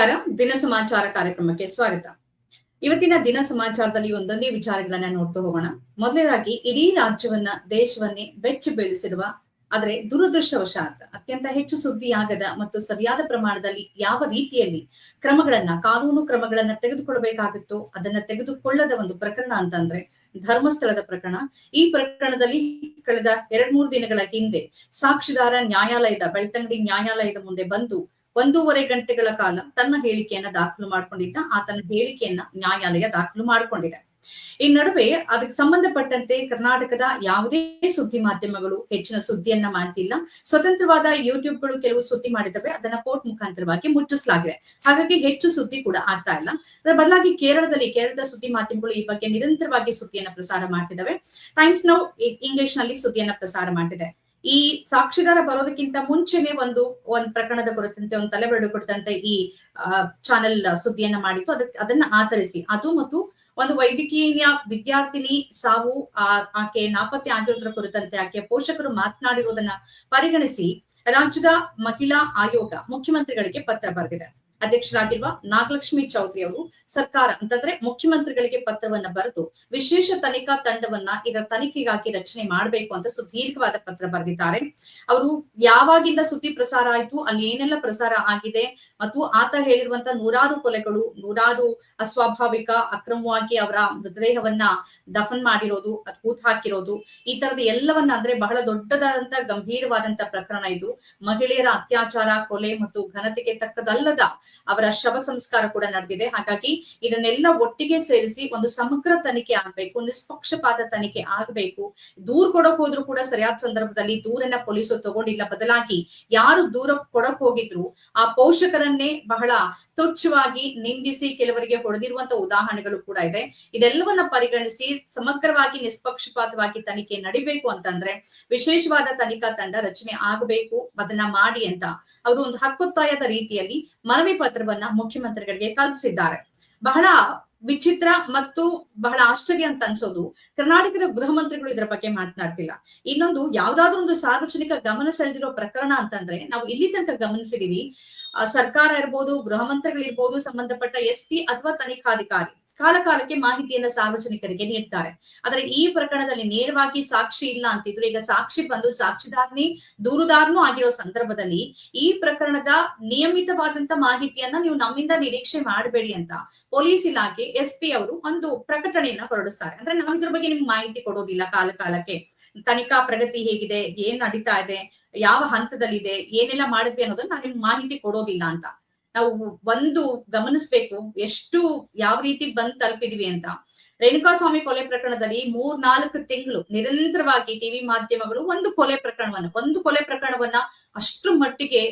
ನಮಸ್ಕಾರ ದಿನ ಸಮಾಚಾರ ಕಾರ್ಯಕ್ರಮಕ್ಕೆ ಸ್ವಾಗತ. ಇವತ್ತಿನ ದಿನ ಸಮಾಚಾರದಲ್ಲಿ ಒಂದೊಂದೇ ವಿಚಾರಗಳನ್ನ ನೋಡ್ತಾ ಹೋಗೋಣ. ಮೊದಲನೇದಾಗಿ, ಇಡೀ ರಾಜ್ಯವನ್ನ, ದೇಶವನ್ನೇ ಬೆಚ್ಚಿ ಬೀಳಿಸಿರುವ, ಆದರೆ ದುರದೃಷ್ಟವಶಾತ್ ಅತ್ಯಂತ ಹೆಚ್ಚು ಸುದ್ದಿಯಾಗದ ಮತ್ತು ಸರಿಯಾದ ಪ್ರಮಾಣದಲ್ಲಿ ಯಾವ ರೀತಿಯಲ್ಲಿ ಕ್ರಮಗಳನ್ನ, ಕಾನೂನು ಕ್ರಮಗಳನ್ನ ತೆಗೆದುಕೊಳ್ಳಬೇಕಾಗಿತ್ತು, ಅದನ್ನ ತೆಗೆದುಕೊಳ್ಳದ ಒಂದು ಪ್ರಕರಣ ಅಂತಂದ್ರೆ ಧರ್ಮಸ್ಥಳದ ಪ್ರಕರಣ. ಈ ಪ್ರಕರಣದಲ್ಲಿ ಕಳೆದ ಎರಡ್ ಮೂರು ದಿನಗಳ ಹಿಂದೆ ಸಾಕ್ಷಿದಾರ ನ್ಯಾಯಾಲಯದ, ಬೆಳ್ತಂಗಡಿ ನ್ಯಾಯಾಲಯದ ಮುಂದೆ ಬಂದು ಒಂದೂವರೆ ಗಂಟೆಗಳ ಕಾಲ ತನ್ನ ಹೇಳಿಕೆಯನ್ನ ದಾಖಲು ಮಾಡ್ಕೊಂಡಿದ್ದ. ಆತನ ಹೇಳಿಕೆಯನ್ನ ನ್ಯಾಯಾಲಯ ದಾಖಲು ಮಾಡಿಕೊಂಡಿದೆ. ಈ ನಡುವೆ ಅದಕ್ಕೆ ಸಂಬಂಧಪಟ್ಟಂತೆ ಕರ್ನಾಟಕದ ಯಾವುದೇ ಸುದ್ದಿ ಮಾಧ್ಯಮಗಳು ಹೆಚ್ಚಿನ ಸುದ್ದಿಯನ್ನ ಮಾಡ್ತಿಲ್ಲ. ಸ್ವತಂತ್ರವಾದ ಯೂಟ್ಯೂಬ್ಗಳು ಕೆಲವು ಸುದ್ದಿ ಮಾಡಿದವೆ. ಅದನ್ನ ಕೋರ್ಟ್ ಮುಖಾಂತರವಾಗಿ ಮುಚ್ಚಿಸಲಾಗಿದೆ. ಹಾಗಾಗಿ ಹೆಚ್ಚು ಸುದ್ದಿ ಕೂಡ ಆಗ್ತಾ ಇಲ್ಲ. ಅದರ ಬದಲಾಗಿ ಕೇರಳದಲ್ಲಿ, ಕೇರಳದ ಸುದ್ದಿ ಮಾಧ್ಯಮಗಳು ಈ ಬಗ್ಗೆ ನಿರಂತರವಾಗಿ ಸುದ್ದಿಯನ್ನ ಪ್ರಸಾರ ಮಾಡ್ತಿದ್ದಾವೆ ಟೈಮ್ಸ್ ನೌ ಇಂಗ್ಲಿಷ್ನಲ್ಲಿ ಸುದ್ದಿಯನ್ನ ಪ್ರಸಾರ ಮಾಡ್ತಿದೆ. ಈ ಸಾಕ್ಷಿದಾರ ಬರೋದಕ್ಕಿಂತ ಮುಂಚೆನೆ ಒಂದು, ಒಂದ್ ಪ್ರಕರಣದ ಕುರಿತಂತೆ, ಒಂದು ತಲೆಬರಡು ಕುರಿತಂತೆ ಈ ಚಾನೆಲ್ ಸುದ್ದಿಯನ್ನ ಮಾಡಿತ್ತು ಅದಕ್ಕೆ ಅದನ್ನ ಆಧರಿಸಿ. ಅದು ಮತ್ತು ಒಂದು ವೈದ್ಯಕೀಯ ವಿದ್ಯಾರ್ಥಿನಿ ಸಾವು, ಆ, ಆಕೆ ನಾಪತ್ತೆ ಆಗಿರೋದ್ರ ಕುರಿತಂತೆ ಆಕೆ ಪೋಷಕರು ಮಾತನಾಡಿರುವುದನ್ನ ಪರಿಗಣಿಸಿ ರಾಜ್ಯದ ಮಹಿಳಾ ಆಯೋಗ ಮುಖ್ಯಮಂತ್ರಿಗಳಿಗೆ ಪತ್ರ ಬರೆದಿದೆ. ಅಧ್ಯಕ್ಷರಾಗಿರುವ ನಾಗಲಕ್ಷ್ಮಿ ಚೌಧರಿ ಅವರು ಸರ್ಕಾರ, ಅಂತಂದ್ರೆ ಮುಖ್ಯಮಂತ್ರಿಗಳಿಗೆ ಪತ್ರವನ್ನ ಬರೆದು ವಿಶೇಷ ತನಿಖಾ ತಂಡವನ್ನ ಇದರ ತನಿಖೆಗಾಗಿ ರಚನೆ ಮಾಡಬೇಕು ಅಂತ ಸುದೀರ್ಘವಾದ ಪತ್ರ ಬರೆದಿದ್ದಾರೆ. ಅವರು ಯಾವಾಗಿಂದ ಸುದ್ದಿ ಪ್ರಸಾರ ಆಯ್ತು, ಅಲ್ಲಿ ಏನೆಲ್ಲ ಪ್ರಸಾರ ಆಗಿದೆ ಮತ್ತು ಆತ ಹೇಳಿರುವಂತ ನೂರಾರು ಕೊಲೆಗಳು, ನೂರಾರು ಅಸ್ವಾಭಾವಿಕ, ಅಕ್ರಮವಾಗಿ ಅವರ ಮೃತದೇಹವನ್ನ ದಫನ್ ಮಾಡಿರೋದು ಕೂತ್ ಹಾಕಿರೋದು ಈ ತರದ ಎಲ್ಲವನ್ನ ಅಂದ್ರೆ ಬಹಳ ದೊಡ್ಡದಾದಂತ, ಗಂಭೀರವಾದಂತ ಪ್ರಕರಣ ಇದು. ಮಹಿಳೆಯರ ಅತ್ಯಾಚಾರ, ಕೊಲೆ ಮತ್ತು ಘನತೆಗೆ ತಕ್ಕದಲ್ಲದ ಅವರ ಶವ ಸಂಸ್ಕಾರ ಕೂಡ ನಡೆದಿದೆ. ಹಾಗಾಗಿ ಇದನ್ನೆಲ್ಲ ಒಟ್ಟಿಗೆ ಸೇರಿಸಿ ಒಂದು ಸಮಗ್ರ ತನಿಖೆ ಆಗ್ಬೇಕು, ನಿಷ್ಪಕ್ಷಪಾತ ತನಿಖೆ ಆಗ್ಬೇಕು. ದೂರ್ ಕೊಡಕ್ ಹೋದ್ರು ಕೂಡ ಸರಿಯಾದ ಸಂದರ್ಭದಲ್ಲಿ ದೂರನ್ನ ಪೊಲೀಸರು ತಗೊಂಡಿಲ್ಲ. ಬದಲಾಗಿ ಯಾರು ದೂರ ಕೊಡಕ್ ಹೋಗಿದ್ರು, ಆ ಪೋಷಕರನ್ನೇ ಬಹಳ ತುಚ್ಛವಾಗಿ ನಿಂದಿಸಿ ಕೆಲವರಿಗೆ ಹೊಡೆದಿರುವಂತ ಉದಾಹರಣೆಗಳು ಕೂಡ ಇದೆ. ಇದೆಲ್ಲವನ್ನ ಪರಿಗಣಿಸಿ ಸಮಗ್ರವಾಗಿ, ನಿಷ್ಪಕ್ಷಪಾತವಾಗಿ ತನಿಖೆ ನಡಿಬೇಕು ಅಂತಂದ್ರೆ ವಿಶೇಷವಾದ ತನಿಖಾ ತಂಡ ರಚನೆ ಆಗಬೇಕು. ಅದನ್ನ ಮಾಡಿ ಅಂತ ಅವರು ಒಂದು ಹಕ್ಕೊತ್ತಾಯದ ರೀತಿಯಲ್ಲಿ ಮನವಿ ಪತ್ರವನ್ನ ಮುಖ್ಯಮಂತ್ರಿಗಳಿಗೆ ತಲುಪಿಸಿದ್ದಾರೆ. ಬಹಳ ವಿಚಿತ್ರ ಮತ್ತು ಬಹಳ ಆಶ್ಚರ್ಯ ಅಂತ ಅನ್ಸೋದು. ಕರ್ನಾಟಕದ ಗೃಹ ಮಂತ್ರಿಗಳು ಇದರ ಬಗ್ಗೆ ಮಾತನಾಡ್ತಿಲ್ಲ. ಇನ್ನೊಂದು ಯಾವ್ದಾದ್ರು ಒಂದು ಸಾರ್ವಜನಿಕ ಗಮನ ಸೆಳೆದಿರೋ ಪ್ರಕರಣ ಅಂತಂದ್ರೆ, ನಾವು ಇಲ್ಲಿ ತನಕ ಗಮನಿಸಿದೀವಿ. ಸರ್ಕಾರ ಇರ್ಬೋದು, ಗೃಹ ಮಂತ್ರಿಗಳಿರ್ಬೋದು, ಸಂಬಂಧಪಟ್ಟ ಎಸ್ ಪಿ ಅಥವಾ ತನಿಖಾಧಿಕಾರಿ. ಕಾಲ ಕಾಲಕ್ಕೆ ಮಾಹಿತಿಯನ್ನ ಸಾರ್ವಜನಿಕರಿಗೆ ನೀಡ್ತಾರೆ. ಆದ್ರೆ ಈ ಪ್ರಕರಣದಲ್ಲಿ ನೇರವಾಗಿ ಸಾಕ್ಷಿ ಇಲ್ಲ ಅಂತಿದ್ರು. ಈಗ ಸಾಕ್ಷಿ ಬಂದು ಸಾಕ್ಷಿದಾರನಿ ದೂರುದಾರನೂ ಆಗಿರೋ ಸಂದರ್ಭದಲ್ಲಿ ಈ ಪ್ರಕರಣದ ನಿಯಮಿತವಾದಂತ ಮಾಹಿತಿಯನ್ನ ನೀವು ನಮ್ಮಿಂದ ನಿರೀಕ್ಷೆ ಮಾಡಬೇಡಿ ಅಂತ ಪೊಲೀಸ್ ಇಲಾಖೆ, ಎಸ್ ಪಿ ಅವರು ಒಂದು ಪ್ರಕಟಣೆಯನ್ನ ಹೊರಡಿಸ್ತಾರೆ. ಅಂದ್ರೆ ನಾವು ಇದ್ರ ಬಗ್ಗೆ ನಿಮ್ಗೆ ಮಾಹಿತಿ ಕೊಡೋದಿಲ್ಲ ಕಾಲ ಕಾಲಕ್ಕೆ ತನಿಖಾ ಪ್ರಗತಿ ಹೇಗಿದೆ, ಏನ್ ನಡೀತಾ ಇದೆ, ಯಾವ ಹಂತದಲ್ಲಿದೆ, ಏನೆಲ್ಲ ಮಾಡಿದ್ವಿ ಅನ್ನೋದನ್ನ ನಾನು ನಿಮ್ಗೆ ಮಾಹಿತಿ ಕೊಡೋದಿಲ್ಲ ಅಂತ. ನಾವು ಒಂದು ಗಮನಿಸ್ಬೇಕು ಎಷ್ಟು ಯಾವ ರೀತಿ ಬಂದ್ ತಲುಪಿದ್ವಿ ಅಂತ. ರೇಣುಕಾಸ್ವಾಮಿ ಕೊಲೆ ಪ್ರಕರಣದಲ್ಲಿ ಮೂರ್ ನಾಲ್ಕು ತಿಂಗಳು ನಿರಂತರವಾಗಿ ಟಿವಿ ಮಾಧ್ಯಮಗಳು ಒಂದು ಕೊಲೆ ಪ್ರಕರಣವನ್ನ, ಒಂದು ಕೊಲೆ ಪ್ರಕರಣವನ್ನ ಅಷ್ಟು ಮಟ್ಟಿಗೆ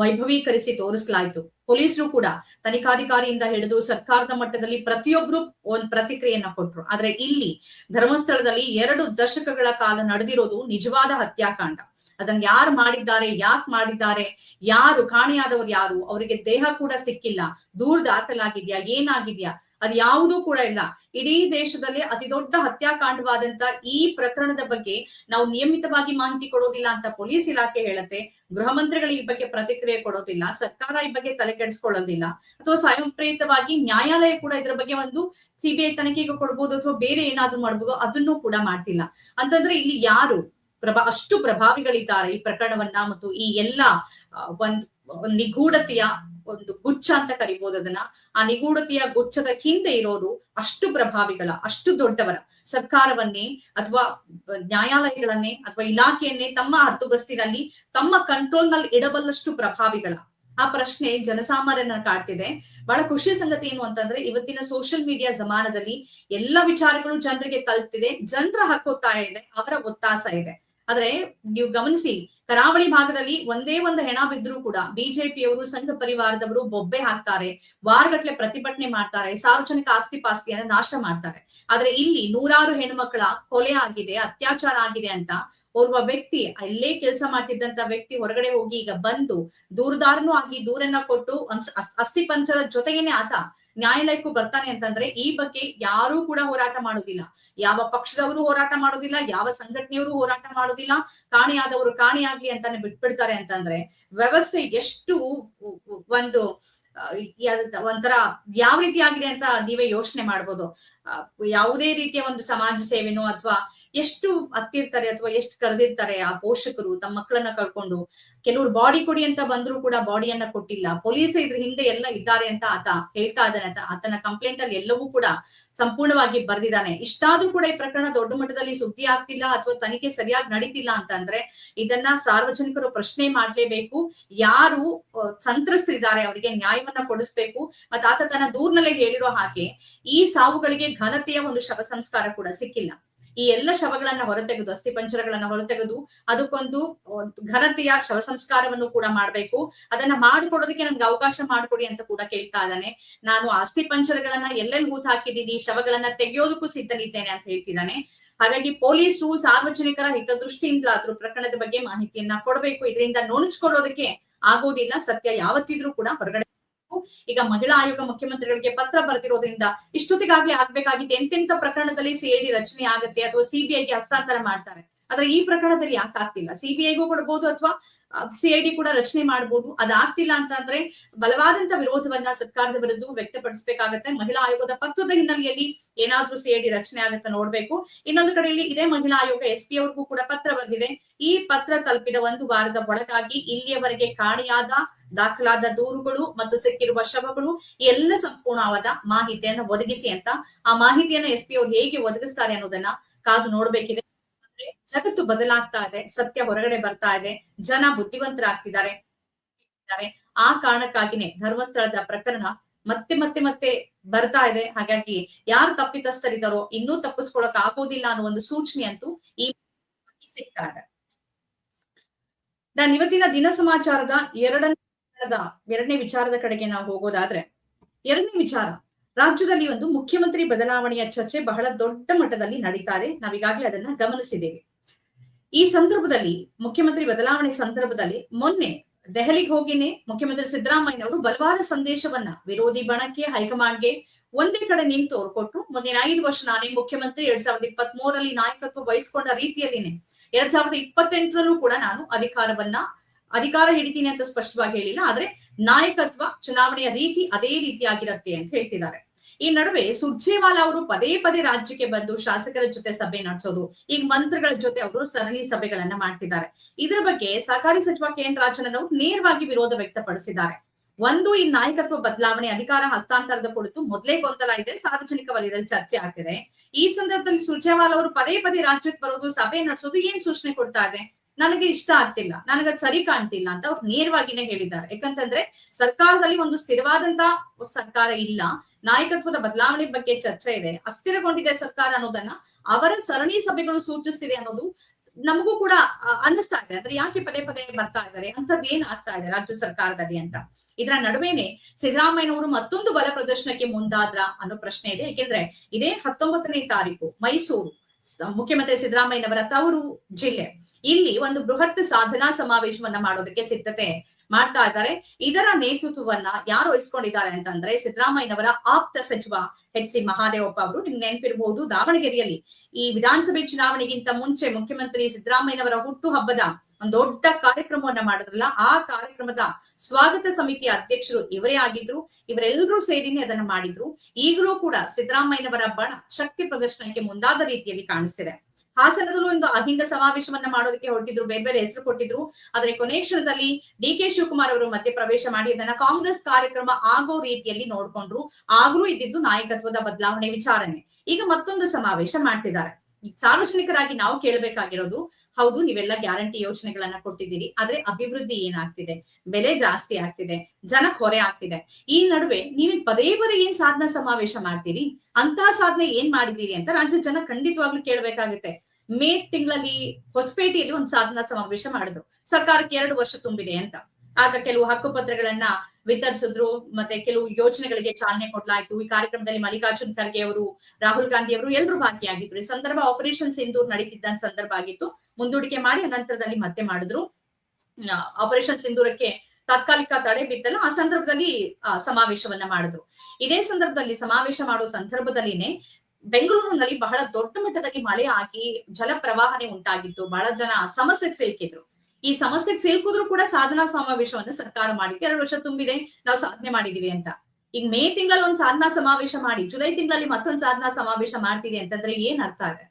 ವೈಭವೀಕರಿಸಿ ತೋರಿಸಲಾಯ್ತು. ಪೊಲೀಸರು ಕೂಡ ತನಿಖಾಧಿಕಾರಿಯಿಂದ ಹಿಡಿದು ಸರ್ಕಾರದ ಮಟ್ಟದಲ್ಲಿ ಪ್ರತಿಯೊಬ್ರು ಒಂದ್ ಪ್ರತಿಕ್ರಿಯೆಯನ್ನ ಕೊಟ್ರು. ಆದ್ರೆ ಇಲ್ಲಿ ಧರ್ಮಸ್ಥಳದಲ್ಲಿ ಎರಡು ದಶಕಗಳ ಕಾಲ ನಡೆದಿರೋದು ನಿಜವಾದ ಹತ್ಯಾಕಾಂಡ. ಅದನ್ನ ಯಾರು ಮಾಡಿದ್ದಾರೆ, ಯಾಕೆ ಮಾಡಿದ್ದಾರೆ, ಯಾರು ಕಾಣೆಯಾದವರು ಯಾರು, ಅವರಿಗೆ ದೇಹ ಕೂಡ ಸಿಕ್ಕಿಲ್ಲ, ದೂರ ದಾಖಲಾಗಿದ್ಯಾ, ಏನಾಗಿದ್ಯಾ ಅದ್ ಯಾವುದೂ ಕೂಡ ಇಲ್ಲ. ಇಡೀ ದೇಶದಲ್ಲಿ ಅತಿ ದೊಡ್ಡ ಹತ್ಯಾಕಾಂಡವಾದಂತ ಈ ಪ್ರಕರಣದ ಬಗ್ಗೆ ನಾವು ನಿಯಮಿತವಾಗಿ ಮಾಹಿತಿ ಕೊಡೋದಿಲ್ಲ ಅಂತ ಪೊಲೀಸ್ ಇಲಾಖೆ ಹೇಳುತ್ತೆ. ಗೃಹ ಮಂತ್ರಿಗಳು ಈ ಬಗ್ಗೆ ಪ್ರತಿಕ್ರಿಯೆ ಕೊಡೋದಿಲ್ಲ. ಸರ್ಕಾರ ಈ ಬಗ್ಗೆ ತಲೆ ಕೆಡಿಸ್ಕೊಳ್ಳೋದಿಲ್ಲ. ಅಥವಾ ಸ್ವಯಂಪ್ರೇರಿತವಾಗಿ ನ್ಯಾಯಾಲಯ ಕೂಡ ಇದ್ರ ಬಗ್ಗೆ ಒಂದು ಸಿಬಿಐ ತನಿಖೆಗೆ ಕೊಡ್ಬೋದು ಅಥವಾ ಬೇರೆ ಏನಾದ್ರು ಮಾಡ್ಬೋದು ಅದನ್ನು ಕೂಡ ಮಾಡ್ತಿಲ್ಲ. ಅಂತಂದ್ರೆ ಇಲ್ಲಿ ಯಾರು ಪ್ರಭಾ, ಅಷ್ಟು ಪ್ರಭಾವಿಗಳಿದ್ದಾರೆ ಈ ಪ್ರಕರಣವನ್ನ ಮತ್ತು ಈ ಎಲ್ಲ ಒಂದು, ನಿಗೂಢತೆಯ ಒಂದು ಗುಚ್ಛ ಅಂತ ಕರಿಬಹುದು ಅದನ್ನ. ಆ ನಿಗೂಢತೆಯ ಗುಚ್ಛದ ಹಿಂದೆ ಇರೋರು ಅಷ್ಟು ಪ್ರಭಾವಿಗಳ, ಅಷ್ಟು ದೊಡ್ಡವರ. ಸರ್ಕಾರವನ್ನೇ ಅಥವಾ ನ್ಯಾಯಾಲಯಗಳನ್ನೇ ಅಥವಾ ಇಲಾಖೆಯನ್ನೇ ತಮ್ಮ ಹದ್ದುಬಸ್ತಿನಲ್ಲಿ ತಮ್ಮ ಕಂಟ್ರೋಲ್ನಲ್ಲಿ ಇಡಬಲ್ಲಷ್ಟು ಪ್ರಭಾವಿಗಳ. ಆ ಪ್ರಶ್ನೆ ಜನಸಾಮಾನ್ಯನ ಕಾಡ್ತಿದೆ. ಬಹಳ ಖುಷಿ ಸಂಗತಿ ಏನು ಅಂತಂದ್ರೆ, ಇವತ್ತಿನ ಸೋಷಿಯಲ್ ಮೀಡಿಯಾ ಜಮಾನದಲ್ಲಿ ಎಲ್ಲ ವಿಚಾರಗಳು ಜನರಿಗೆ ತಲುಪ್ತಿದೆ ಜನರ ಹಕ್ಕೊತ್ತಾಯ ಇದೆ, ಅವರ ಒತ್ತಾಸ ಇದೆ. ಆದ್ರೆ ನೀವು ಗಮನಿಸಿ, ಕರಾವಳಿ ಭಾಗದಲ್ಲಿ ಒಂದೇ ಒಂದು ಹೆಣ ಬಿದ್ರೂ ಕೂಡ ಬಿಜೆಪಿಯವರು, ಸಂಘ ಪರಿವಾರದವರು ಬೊಬ್ಬೆ ಹಾಕ್ತಾರೆ, ವಾರಗಟ್ಲೆ ಪ್ರತಿಭಟನೆ ಮಾಡ್ತಾರೆ, ಸಾರ್ವಜನಿಕ ಆಸ್ತಿ ಪಾಸ್ತಿಯನ್ನ ನಾಶ ಮಾಡ್ತಾರೆ. ಆದ್ರೆ ಇಲ್ಲಿ ನೂರಾರು ಹೆಣ್ಮಕ್ಳ ಕೊಲೆ ಆಗಿದೆ, ಅತ್ಯಾಚಾರ ಆಗಿದೆ ಅಂತ ಓರ್ವ ವ್ಯಕ್ತಿ, ಅಲ್ಲೇ ಕೆಲಸ ಮಾಡ್ತಿದ್ದಂತ ವ್ಯಕ್ತಿ ಹೊರಗಡೆ ಹೋಗಿ ಈಗ ಬಂದು ದೂರದಾರನೂ ಆಗಿ ದೂರನ್ನ ಕೊಟ್ಟು ಅಸ್ಥಿ ಪಂಚರ ಜೊತೆಗೇನೆ ಆತ ನ್ಯಾಯಾಲಯಕ್ಕೂ ಬರ್ತಾನೆ ಅಂತಂದ್ರೆ ಈ ಬಗ್ಗೆ ಯಾರೂ ಕೂಡ ಹೋರಾಟ ಮಾಡುದಿಲ್ಲ. ಯಾವ ಪಕ್ಷದವರು ಹೋರಾಟ ಮಾಡೋದಿಲ್ಲ, ಯಾವ ಸಂಘಟನೆಯವರು ಹೋರಾಟ ಮಾಡೋದಿಲ್ಲ, ಕಾಣೆಯಾದವರು ಕಾಣೆಯಾಗ್ಲಿ ಅಂತಾನೆ ಬಿಟ್ಬಿಡ್ತಾರೆ ಅಂತಂದ್ರೆ ವ್ಯವಸ್ಥೆ ಎಷ್ಟು ಒಂದು ಒಂಥರ ಯಾವ ರೀತಿ ಆಗಿದೆ ಅಂತ ನೀವೇ ಯೋಚನೆ ಮಾಡ್ಬೋದು. ಯಾವುದೇ ರೀತಿಯ ಒಂದು ಸಮಾಜ ಸೇವೆನೋ ಅಥವಾ ಎಷ್ಟು ಹತ್ತಿರ್ತಾರೆ ಅಥವಾ ಎಷ್ಟು ಕರೆದಿರ್ತಾರೆ ಆ ಪೋಷಕರು, ತಮ್ಮ ಮಕ್ಕಳನ್ನ ಕಳ್ಕೊಂಡು ಕೆಲವರು ಬಾಡಿ ಕೊಡಿ ಅಂತ ಬಂದ್ರು ಕೂಡ ಬಾಡಿಯನ್ನ ಕೊಟ್ಟಿಲ್ಲ. ಪೊಲೀಸ್ ಇದ್ರ ಹಿಂದೆ ಎಲ್ಲ ಇದ್ದಾರೆ ಅಂತ ಆತ ಹೇಳ್ತಾ ಇದ್ದಾನೆ. ಆತನ ಕಂಪ್ಲೇಂಟ್ ಅಲ್ಲಿ ಎಲ್ಲವೂ ಕೂಡ ಸಂಪೂರ್ಣವಾಗಿ ಬರ್ದಿದ್ದಾನೆ. ಇಷ್ಟಾದ್ರೂ ಕೂಡ ಈ ಪ್ರಕರಣ ದೊಡ್ಡ ಮಟ್ಟದಲ್ಲಿ ಸುದ್ದಿ ಆಗ್ತಿಲ್ಲ ಅಥವಾ ತನಿಖೆ ಸರಿಯಾಗಿ ನಡೀತಿಲ್ಲ ಅಂತಂದ್ರೆ ಇದನ್ನ ಸಾರ್ವಜನಿಕರು ಪ್ರಶ್ನೆ ಮಾಡ್ಲೇಬೇಕು. ಯಾರು ಸಂತ್ರಸ್ತರಿದ್ದಾರೆ, ಅವರಿಗೆ ನ್ಯಾಯವನ್ನ ಕೊಡಿಸ್ಬೇಕು. ಮತ್ತ ಆತ ತನ್ನ ದೂರ್ನಲ್ಲೇ ಹೇಳಿರೋ ಹಾಗೆ ಈ ಸಾವುಗಳಿಗೆ ಘನತೆಯ ಒಂದು ಶವ ಸಂಸ್ಕಾರ ಕೂಡ ಸಿಕ್ಕಿಲ್ಲ. ಈ ಎಲ್ಲ ಶವಗಳನ್ನ ಹೊರತೆಗೆದು, ಅಸ್ಥಿ ಪಂಜರಗಳನ್ನ ಹೊರತೆಗೆದು, ಅದಕ್ಕೊಂದು ಘನತೆಯ ಶವ ಸಂಸ್ಕಾರವನ್ನು ಕೂಡ ಮಾಡ್ಬೇಕು. ಅದನ್ನ ಮಾಡಿಕೊಡೋದಕ್ಕೆ ನನ್ಗೆ ಅವಕಾಶ ಮಾಡ್ಕೊಡಿ ಅಂತ ಕೂಡ ಕೇಳ್ತಾ ಇದ್ದಾನೆ. ನಾನು ಅಸ್ಥಿ ಪಂಚರಗಳನ್ನ ಎಲ್ಲೆಲ್ಲಿ ಹೂತ್ ಹಾಕಿದ್ದೀನಿ, ಶವಗಳನ್ನ ತೆಗೆಯೋದಕ್ಕೂ ಸಿದ್ಧನಿದ್ದೇನೆ ಅಂತ ಹೇಳ್ತಿದ್ದಾನೆ. ಹಾಗಾಗಿ ಪೊಲೀಸರು ಸಾರ್ವಜನಿಕರ ಹಿತದೃಷ್ಟಿಯಿಂದಲಾದ್ರೂ ಪ್ರಕರಣದ ಬಗ್ಗೆ ಮಾಹಿತಿಯನ್ನ ಕೊಡಬೇಕು. ಇದರಿಂದ ನೋಣಿಸ್ಕೊಳ್ಳೋದಕ್ಕೆ ಆಗೋದಿಲ್ಲ. ಸತ್ಯ ಯಾವತ್ತಿದ್ರೂ ಕೂಡ ಹೊರಗಡೆ ಬರ್ಬೇಕು. ಈಗ ಮಹಿಳಾ ಆಯೋಗ ಮುಖ್ಯಮಂತ್ರಿಗಳಿಗೆ ಪತ್ರ ಬರೆದಿರೋದ್ರಿಂದ ಇಷ್ಟೊತ್ತಿಗಾಗ್ಲೇ ಆಗ್ಬೇಕಾಗಿದೆ ಎಂತೆಂತ ಪ್ರಕರಣದಲ್ಲಿ ಸಿಐಡಿ ರಚನೆ ಆಗುತ್ತೆ ಅಥವಾ ಸಿಬಿಐಗೆ ಹಸ್ತಾಂತರ ಮಾಡ್ತಾರೆ ಆದ್ರೆ ಈ ಪ್ರಕರಣದಲ್ಲಿ ಯಾಕೆ ಆಗ್ತಿಲ್ಲ ಸಿಬಿಐಗೂ ಕೊಡಬಹುದು ಅಥವಾ ಸಿಐಡಿ ಕೂಡ ರಚನೆ ಮಾಡಬಹುದು ಅದಾಗ್ತಿಲ್ಲ ಅಂತಂದ್ರೆ ಬಲವಾದಂತ ವಿರೋಧವನ್ನ ಸರ್ಕಾರದ ವಿರುದ್ಧ ವ್ಯಕ್ತಪಡಿಸಬೇಕಾಗತ್ತೆ. ಮಹಿಳಾ ಆಯೋಗದ ಪತ್ರದ ಹಿನ್ನೆಲೆಯಲ್ಲಿ ಏನಾದ್ರೂ ಸಿಐಡಿ ರಚನೆ ಆಗತ್ತೆ ನೋಡ್ಬೇಕು. ಇನ್ನೊಂದು ಕಡೆಯಲ್ಲಿ ಇದೇ ಮಹಿಳಾ ಆಯೋಗ ಎಸ್ ಪಿ ಅವ್ರಿಗೂ ಕೂಡ ಪತ್ರ ಬಂದಿದೆ. ಈ ಪತ್ರ ತಲುಪಿದ ಒಂದು ವಾರದ ಒಳಗಾಗಿ ಇಲ್ಲಿಯವರೆಗೆ ಕಾಣೆಯಾದ, ದಾಖಲಾದ ದೂರುಗಳು ಮತ್ತು ಸಿಕ್ಕಿರುವ ಶವಗಳು ಎಲ್ಲ ಸಂಪೂರ್ಣವಾದ ಮಾಹಿತಿಯನ್ನ ಒದಗಿಸಿ ಅಂತ ಆ ಮಾಹಿತಿಯನ್ನ ಎಸ್ ಪಿ ಅವ್ರು ಹೇಗೆ ಒದಗಿಸ್ತಾರೆ ಅನ್ನೋದನ್ನ ಕಾದು ನೋಡ್ಬೇಕಿದೆ. ಅಂದ್ರೆ ಜಗತ್ತು ಬದಲಾಗ್ತಾ ಇದೆ, ಸತ್ಯ ಹೊರಗಡೆ ಬರ್ತಾ ಇದೆ, ಜನ ಬುದ್ಧಿವಂತರಾಗ್ತಿದ್ದಾರೆ. ಆ ಕಾರಣಕ್ಕಾಗಿನೇ ಧರ್ಮಸ್ಥಳದ ಪ್ರಕರಣ ಮತ್ತೆ ಮತ್ತೆ ಮತ್ತೆ ಬರ್ತಾ ಇದೆ ಹಾಗಾಗಿ ಯಾರು ತಪ್ಪಿತಸ್ಥರಿದ್ದಾರೋ, ಇನ್ನೂ ತಪ್ಪಿಸ್ಕೊಳಕ್ ಆಗೋದಿಲ್ಲ ಅನ್ನೋ ಒಂದು ಸೂಚನೆ ಅಂತೂ ಈ ಸಿಗ್ತಾ ಇದೆ ನಾನು ಇವತ್ತಿನ ದಿನ ಸಮಾಚಾರದ ಎರಡನೇ ಎರಡನೇ ವಿಚಾರದ ಕಡೆಗೆ ನಾವು ಹೋಗೋದಾದ್ರೆ, ಎರಡನೇ ವಿಚಾರ ರಾಜ್ಯದಲ್ಲಿ ಒಂದು ಮುಖ್ಯಮಂತ್ರಿ ಬದಲಾವಣೆಯ ಚರ್ಚೆ ಬಹಳ ದೊಡ್ಡ ಮಟ್ಟದಲ್ಲಿ ನಡೀತಾ ಇದೆ ನಾವೀಗಾಗಲೇ ಅದನ್ನ ಗಮನಿಸಿದ್ದೇವೆ. ಈ ಸಂದರ್ಭದಲ್ಲಿ, ಮುಖ್ಯಮಂತ್ರಿ ಬದಲಾವಣೆ ಸಂದರ್ಭದಲ್ಲಿ ಮೊನ್ನೆ ದೆಹಲಿಗೆ ಹೋಗಿನೇ ಮುಖ್ಯಮಂತ್ರಿ ಸಿದ್ದರಾಮಯ್ಯನವರು ಬಲವಾದ ಸಂದೇಶವನ್ನ ವಿರೋಧಿ ಬಣಕ್ಕೆ, ಹೈಕಮಾಂಡ್ಗೆ ಒಂದೇ ಕಡೆ ನಿಂತು ಅವ್ರು ಕೊಟ್ಟು ಮುಂದಿನ ಐದು ವರ್ಷ ನಾನೇ ಮುಖ್ಯಮಂತ್ರಿ, ಎರಡ್ ಸಾವಿರದ ಇಪ್ಪತ್ತ್ ಮೂರರಲ್ಲಿ ನಾಯಕತ್ವ ವಹಿಸಿಕೊಂಡ ರೀತಿಯಲ್ಲಿನೇ ಎರಡ್ ಸಾವಿರದ ಇಪ್ಪತ್ತೆಂಟರಲ್ಲೂ ಕೂಡ ನಾನು ಅಧಿಕಾರವನ್ನ, ಅಧಿಕಾರ ಹಿಡಿತೀನಿ ಅಂತ ಸ್ಪಷ್ಟವಾಗಿ ಹೇಳಿಲ್ಲ. ಆದ್ರೆ ನಾಯಕತ್ವ, ಚುನಾವಣೆಯ ರೀತಿ ಅದೇ ರೀತಿಯಾಗಿರತ್ತೆ ಅಂತ ಹೇಳ್ತಿದ್ದಾರೆ. ಈ ನಡುವೆ ಸುರ್ಜೇವಾಲಾ ಅವರು ಪದೇ ಪದೇ ರಾಜ್ಯಕ್ಕೆ ಬಂದು ಶಾಸಕರ ಜೊತೆ ಸಭೆ ನಡೆಸೋದು, ಈಗ ಮಂತ್ರಿಗಳ ಜೊತೆ ಅವರು ಸರಣಿ ಸಭೆಗಳನ್ನ ಮಾಡ್ತಿದ್ದಾರೆ. ಇದರ ಬಗ್ಗೆ ಸಹಕಾರಿ ಸಚಿವ ಕೆ ಎನ್ ನೇರವಾಗಿ ವಿರೋಧ ವ್ಯಕ್ತಪಡಿಸಿದ್ದಾರೆ. ಒಂದು, ಈ ನಾಯಕತ್ವ ಬದಲಾವಣೆ ಅಧಿಕಾರ ಹಸ್ತಾಂತರದ ಕುರಿತು ಮೊದಲೇ ಗೊಂದಲ ಇದೆ, ಸಾರ್ವಜನಿಕ ವಲಯದಲ್ಲಿ ಚರ್ಚೆ ಆಗ್ತಿದೆ. ಈ ಸಂದರ್ಭದಲ್ಲಿ ಸುರ್ಜೇವಾಲಾ ಅವರು ಪದೇ ಪದೇ ರಾಜ್ಯಕ್ಕೆ ಬರೋದು, ಸಭೆ ನಡೆಸೋದು ಏನ್ ಸೂಚನೆ ಕೊಡ್ತಾ ಇದೆ? ನನಗೆ ಇಷ್ಟ ಆಗ್ತಿಲ್ಲ, ನನಗದ್ ಸರಿ ಕಾಣ್ತಿಲ್ಲ ಅಂತ ಅವ್ರು ನೇರವಾಗಿನೇ ಹೇಳಿದ್ದಾರೆ. ಯಾಕಂತಂದ್ರೆ ಸರ್ಕಾರದಲ್ಲಿ ಒಂದು ಸ್ಥಿರವಾದಂತ ಸರ್ಕಾರ ಇಲ್ಲ ನಾಯಕತ್ವದ ಬದಲಾವಣೆ ಬಗ್ಗೆ ಚರ್ಚೆ ಇದೆ, ಅಸ್ಥಿರಗೊಂಡಿದೆ ಸರ್ಕಾರ ಅನ್ನೋದನ್ನ ಅವರ ಸರಣಿ ಸಭೆಗಳು ಸೂಚಿಸ್ತಿದೆ ಅನ್ನೋದು ನಮಗೂ ಕೂಡ ಅನ್ನಿಸ್ತಾ ಇದೆ. ಅಂದ್ರೆ ಯಾಕೆ ಪದೇ ಪದೇ ಬರ್ತಾ ಇದ್ದಾರೆ? ಅಂತದ್ದೇನ್ ಆಗ್ತಾ ಇದೆ ರಾಜ್ಯ ಸರ್ಕಾರದಲ್ಲಿ ಅಂತ. ಇದರ ನಡುವೆನೆ ಸಿದ್ದರಾಮಯ್ಯನವರು ಮತ್ತೊಂದು ಬಲ ಪ್ರದರ್ಶನಕ್ಕೆ ಮುಂದಾದ್ರ ಅನ್ನೋ ಪ್ರಶ್ನೆ ಇದೆ. ಯಾಕೆಂದ್ರೆ ಇದೇ ಹತ್ತೊಂಬತ್ತನೇ ತಾರೀಕು ಮೈಸೂರು ಮುಖ್ಯಮಂತ್ರಿ ಸಿದ್ದರಾಮಯ್ಯನವರ ತವರು ಜಿಲ್ಲೆ. ಇಲ್ಲಿ ಒಂದು ಬೃಹತ್ ಸಾಧನಾ ಸಮಾವೇಶವನ್ನ ಮಾಡೋದಕ್ಕೆ ಸಿದ್ಧತೆ ಮಾಡ್ತಾ ಇದ್ದಾರೆ. ಇದರ ನೇತೃತ್ವವನ್ನ ಯಾರು ವಹಿಸ್ಕೊಂಡಿದ್ದಾರೆ ಅಂತಂದ್ರೆ ಸಿದ್ದರಾಮಯ್ಯನವರ ಆಪ್ತ ಸಚಿವ ಎಚ್ ಸಿ ಮಹಾದೇವಪ್ಪ ಅವರು. ನಿಮ್ಗೆ ನೆನಪಿರಬಹುದು ದಾವಣಗೆರೆಯಲ್ಲಿ ಈ ವಿಧಾನಸಭೆ ಚುನಾವಣೆಗಿಂತ ಮುಂಚೆ ಮುಖ್ಯಮಂತ್ರಿ ಸಿದ್ದರಾಮಯ್ಯನವರ ಹುಟ್ಟು ಹಬ್ಬದ ಒಂದು ದೊಡ್ಡ ಕಾರ್ಯಕ್ರಮವನ್ನ ಮಾಡಿದ್ರಲ್ಲ, ಆ ಕಾರ್ಯಕ್ರಮದ ಸ್ವಾಗತ ಸಮಿತಿಯ ಅಧ್ಯಕ್ಷರು ಇವರೇ ಆಗಿದ್ರು. ಇವರೆಲ್ಲರೂ ಸೇರಿನೇ ಅದನ್ನ ಮಾಡಿದ್ರು. ಈಗಲೂ ಕೂಡ ಸಿದ್ದರಾಮಯ್ಯನವರ ಬಣ ಶಕ್ತಿ ಪ್ರದರ್ಶನಕ್ಕೆ ಮುಂದಾದ ರೀತಿಯಲ್ಲಿ ಕಾಣಿಸ್ತಿದೆ. ಹಾಸನದಲ್ಲೂ ಒಂದು ಅಹಿಂದ ಸಮಾವೇಶವನ್ನ ಮಾಡೋದಕ್ಕೆ ಹೊರಟಿದ್ರು, ಬೇರೆ ಬೇರೆ ಹೆಸರು ಕೊಟ್ಟಿದ್ರು. ಆದ್ರೆ ಕೊನೆ ಕ್ಷಣದಲ್ಲಿ ಡಿ ಕೆ ಶಿವಕುಮಾರ್ ಅವರು ಮಧ್ಯ ಪ್ರವೇಶ ಮಾಡಿ ಅದನ್ನ ಕಾಂಗ್ರೆಸ್ ಕಾರ್ಯಕ್ರಮ ಆಗೋ ರೀತಿಯಲ್ಲಿ ನೋಡ್ಕೊಂಡ್ರು. ಆಗ್ರೂ ಇದ್ದಿದ್ದು ನಾಯಕತ್ವದ ಬದಲಾವಣೆ ವಿಚಾರನೆ. ಈಗ ಮತ್ತೊಂದು ಸಮಾವೇಶ ಮಾಡ್ತಿದ್ದಾರೆ. ಸಾರ್ವಜನಿಕರಾಗಿ ನಾವು ಕೇಳಬೇಕಾಗಿರೋದು, ಹೌದು, ನೀವೆಲ್ಲ ಗ್ಯಾರಂಟಿ ಯೋಜನೆಗಳನ್ನ ಕೊಟ್ಟಿದ್ದೀರಿ, ಆದ್ರೆ ಅಭಿವೃದ್ಧಿ ಏನಾಗ್ತಿದೆ? ಬೆಲೆ ಜಾಸ್ತಿ ಆಗ್ತಿದೆ, ಜನ ಹೊರೆ ಆಗ್ತಿದೆ. ಈ ನಡುವೆ ನೀವು ಪದೇ ಪದೇ ಏನ್ ಸಾಧನಾ ಸಮಾವೇಶ ಮಾಡ್ತೀರಿ? ಅಂತಹ ಸಾಧನೆ ಏನ್ ಮಾಡಿದೀರಿ ಅಂತ ರಾಜ್ಯ ಜನ ಖಂಡಿತವಾಗ್ಲೂ ಕೇಳ್ಬೇಕಾಗುತ್ತೆ. ಮೇ ತಿಂಗಳಲ್ಲಿ ಹೊಸಪೇಟೆಯಲ್ಲಿ ಒಂದು ಸಾಧನಾ ಸಮಾವೇಶ ಮಾಡಿದ್ರು. ಸರ್ಕಾರಕ್ಕೆ ಎರಡು ವರ್ಷ ತುಂಬಿದೆ ಅಂತ. ಆಗ ಕೆಲವು ಹಕ್ಕುಪತ್ರಗಳನ್ನ ವಿತರಿಸಿದ್ರು, ಮತ್ತೆ ಕೆಲವು ಯೋಜನೆಗಳಿಗೆ ಚಾಲನೆ ಕೊಡ್ಲಾಯ್ತು. ಈ ಕಾರ್ಯಕ್ರಮದಲ್ಲಿ ಮಲ್ಲಿಕಾರ್ಜುನ್ ಖರ್ಗೆ ಅವರು, ರಾಹುಲ್ ಗಾಂಧಿ ಅವರು ಎಲ್ಲರೂ ಭಾಗಿಯಾಗಿದ್ರು. ಈ ಸಂದರ್ಭ ಆಪರೇಷನ್ ಸಿಂಧೂರ್ ನಡೀತಿದ್ದ ಸಂದರ್ಭ ಆಗಿತ್ತು. ಮುಂದೂಡಿಕೆ ಮಾಡಿ ನಂತರದಲ್ಲಿ ಮತ್ತೆ ಮಾಡಿದ್ರು. ಆಪರೇಷನ್ ಸಿಂಧೂರಕ್ಕೆ ತಾತ್ಕಾಲಿಕ ತಡೆ ಬಿದ್ದಲ್ಲ, ಆ ಸಂದರ್ಭದಲ್ಲಿ ಸಮಾವೇಶವನ್ನ ಮಾಡಿದ್ರು. ಇದೇ ಸಂದರ್ಭದಲ್ಲಿ ಸಮಾವೇಶ ಮಾಡೋ ಸಂದರ್ಭದಲ್ಲಿನೇ ಬೆಂಗಳೂರಿನಲ್ಲಿ ಬಹಳ ದೊಡ್ಡ ಮಟ್ಟದಲ್ಲಿ ಮಳೆ ಆಗಿ ಜಲ ಪ್ರವಾಹನೆ ಉಂಟಾಗಿತ್ತು ಬಹಳ ಜನ ಸಮಸ್ಯೆಗೆ ಸಿಲುಕಿದ್ರು. ಈ ಸಮಸ್ಯೆಗೆ ಸಿಲುಕಿದ್ರು ಕೂಡ ಸಾಧನಾ ಸಮಾವೇಶವನ್ನ ಸರ್ಕಾರ ಮಾಡಿತ್ತು. ಎರಡು ವರ್ಷ ತುಂಬಿದೆ, ನಾವು ಸಾಧನೆ ಮಾಡಿದೀವಿ ಅಂತ. ಈಗ ಮೇ ತಿಂಗಳಲ್ಲಿ ಒಂದ್ ಸಾಧನಾ ಸಮಾವೇಶ ಮಾಡಿ, ಜುಲೈ ತಿಂಗಳಲ್ಲಿ ಮತ್ತೊಂದ್ ಸಾಧನಾ ಸಮಾವೇಶ ಮಾಡ್ತೀರಿ ಅಂತಂದ್ರೆ ಏನ್ ಅರ್ಥ ಇದೆ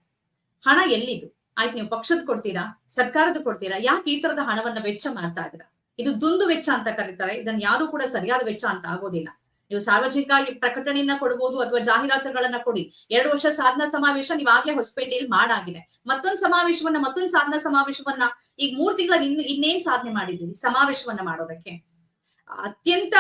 ಹಣ ಎಲ್ಲಿದು? ಆಯ್ತು ನೀವು ಪಕ್ಷದ ಕೊಡ್ತೀರಾ? ಸರ್ಕಾರದ ಕೊಡ್ತೀರಾ? ಯಾಕೆ ಈ ತರದ ಹಣವನ್ನ ವೆಚ್ಚ ಮಾಡ್ತಾ ಇದ್ರ ಇದು ದುಂದು ವೆಚ್ಚ ಅಂತ ಕರೀತಾರೆ. ಇದನ್ನ ಯಾರು ಕೂಡ ಸರಿಯಾದ ವೆಚ್ಚ ಅಂತ ಆಗೋದಿಲ್ಲ. ನೀವು ಸಾರ್ವಜನಿಕ ಪ್ರಕಟಣೆಯನ್ನ ಕೊಡಬಹುದು ಅಥವಾ ಜಾಹೀರಾತುಗಳನ್ನ ಕೊಡಿ. ಎರಡು ವರ್ಷ ಸಾಧನಾ ಸಮಾವೇಶ ನೀವಾಗ್ಲೇ ಹೊಸಪೇಟೆಯಲ್ಲಿ ಮಾಡಾಗಿದೆ. ಮತ್ತೊಂದು ಸಮಾವೇಶವನ್ನ, ಮತ್ತೊಂದು ಸಾಧನಾ ಸಮಾವೇಶವನ್ನ ಈಗ ಮೂರ್ ತಿಂಗಳ ಇನ್, ಇನ್ನೇನ್ ಸಾಧನೆ ಮಾಡಿದ್ದೀವಿ ಸಮಾವೇಶವನ್ನ ಮಾಡೋದಕ್ಕೆ? ಅತ್ಯಂತ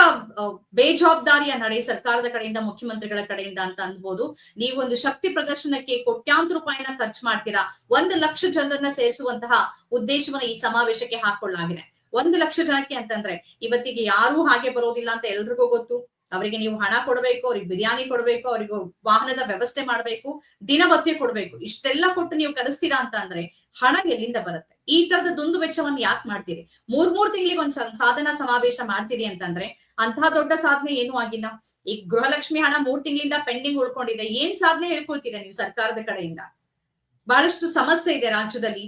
ಬೇಜವಾಬ್ದಾರಿಯ ನಡೆ ಸರ್ಕಾರದ ಕಡೆಯಿಂದ, ಮುಖ್ಯಮಂತ್ರಿಗಳ ಕಡೆಯಿಂದ ಅಂತ ಅನ್ಬೋದು. ನೀವು ಒಂದು ಶಕ್ತಿ ಪ್ರದರ್ಶನಕ್ಕೆ ಕೋಟ್ಯಾಂತರ ರೂಪಾಯಿನ ಖರ್ಚು ಮಾಡ್ತೀರಾ? ಒಂದು ಲಕ್ಷ ಜನರನ್ನ ಸೇರಿಸುವಂತಹ ಉದ್ದೇಶವನ್ನ ಈ ಸಮಾವೇಶಕ್ಕೆ ಹಾಕೊಳ್ಳಲಾಗಿದೆ. ಒಂದು ಲಕ್ಷ ಜನಕ್ಕೆ ಅಂತಂದ್ರೆ ಇವತ್ತಿಗೆ ಯಾರೂ ಹಾಗೆ ಬರೋದಿಲ್ಲ ಅಂತ ಎಲ್ರಿಗೂ ಗೊತ್ತು. ಅವರಿಗೆ ನೀವು ಹಣ ಕೊಡಬೇಕು, ಅವ್ರಿಗೆ ಬಿರಿಯಾನಿ ಕೊಡಬೇಕು, ಅವರಿಗೆ ವಾಹನದ ವ್ಯವಸ್ಥೆ ಮಾಡಬೇಕು ದಿನಭತ್ಯೆ ಕೊಡಬೇಕು, ಇಷ್ಟೆಲ್ಲ ಕೊಟ್ಟು ನೀವು ಕರೆಸ್ತೀರಾ ಅಂತ ಅಂದ್ರೆ ಹಣ ಎಲ್ಲಿಂದ ಬರುತ್ತೆ? ಈ ತರದ ದುಂದು ವೆಚ್ಚವನ್ನು ಯಾಕೆ ಮಾಡ್ತೀರಿ? ಮೂರ್ ಮೂರ್ ತಿಂಗಳಿಗೆ ಒಂದ್ ಸಾಧನಾ ಸಮಾವೇಶ ಮಾಡ್ತೀರಿ ಅಂತಂದ್ರೆ ಅಂತಹ ದೊಡ್ಡ ಸಾಧನೆ ಏನೂ ಆಗಿಲ್ಲ. ಈ ಗೃಹಲಕ್ಷ್ಮಿ ಹಣ ಮೂರ್ ತಿಂಗಳಿಂದ ಪೆಂಡಿಂಗ್ ಉಳ್ಕೊಂಡಿದೆ, ಏನ್ ಸಾಧನೆ ಹೇಳ್ಕೊಳ್ತೀರಾ ನೀವು ಸರ್ಕಾರದ ಕಡೆಯಿಂದ? ಬಹಳಷ್ಟು ಸಮಸ್ಯೆ ಇದೆ ರಾಜ್ಯದಲ್ಲಿ.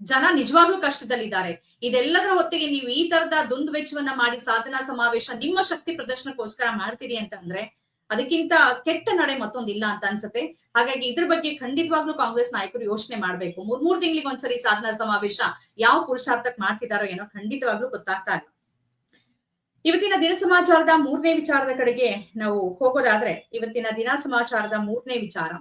ಜನ ನಿಜವಾಗ್ಲೂ ಕಷ್ಟದಲ್ಲಿದ್ದಾರೆ. ಇದೆಲ್ಲದರ ಹೊತ್ತಿಗೆ ನೀವು ಈ ತರದ ದುಂಡು ವೆಚ್ಚವನ್ನ ಮಾಡಿ ಸಾಧನಾ ಸಮಾವೇಶ ನಿಮ್ಮ ಶಕ್ತಿ ಪ್ರದರ್ಶನಕ್ಕೋಸ್ಕರ ಮಾಡ್ತೀರಿ ಅಂತಂದ್ರೆ ಅದಕ್ಕಿಂತ ಕೆಟ್ಟ ನಡೆ ಮತ್ತೊಂದಿಲ್ಲ ಅಂತ ಅನ್ಸುತ್ತೆ. ಹಾಗಾಗಿ ಇದ್ರ ಬಗ್ಗೆ ಖಂಡಿತವಾಗ್ಲೂ ಕಾಂಗ್ರೆಸ್ ನಾಯಕರು ಯೋಚನೆ ಮಾಡ್ಬೇಕು. ಮೂರ್ ಮೂರ್ ತಿಂಗಳಿಗೆ ಒಂದ್ಸರಿ ಸಾಧನಾ ಸಮಾವೇಶ ಯಾವ ಪುರುಷಾರ್ಥಕ್ ಮಾಡ್ತಿದಾರೋ ಏನೋ ಖಂಡಿತವಾಗ್ಲೂ ಗೊತ್ತಾಗ್ತಾ ಇಲ್ಲ. ಇವತ್ತಿನ ದಿನ ಸಮಾಚಾರದ ಮೂರನೇ ವಿಚಾರದ ಕಡೆಗೆ ನಾವು ಹೋಗೋದಾದ್ರೆ ಇವತ್ತಿನ ದಿನ ಸಮಾಚಾರದ ಮೂರನೇ ವಿಚಾರ.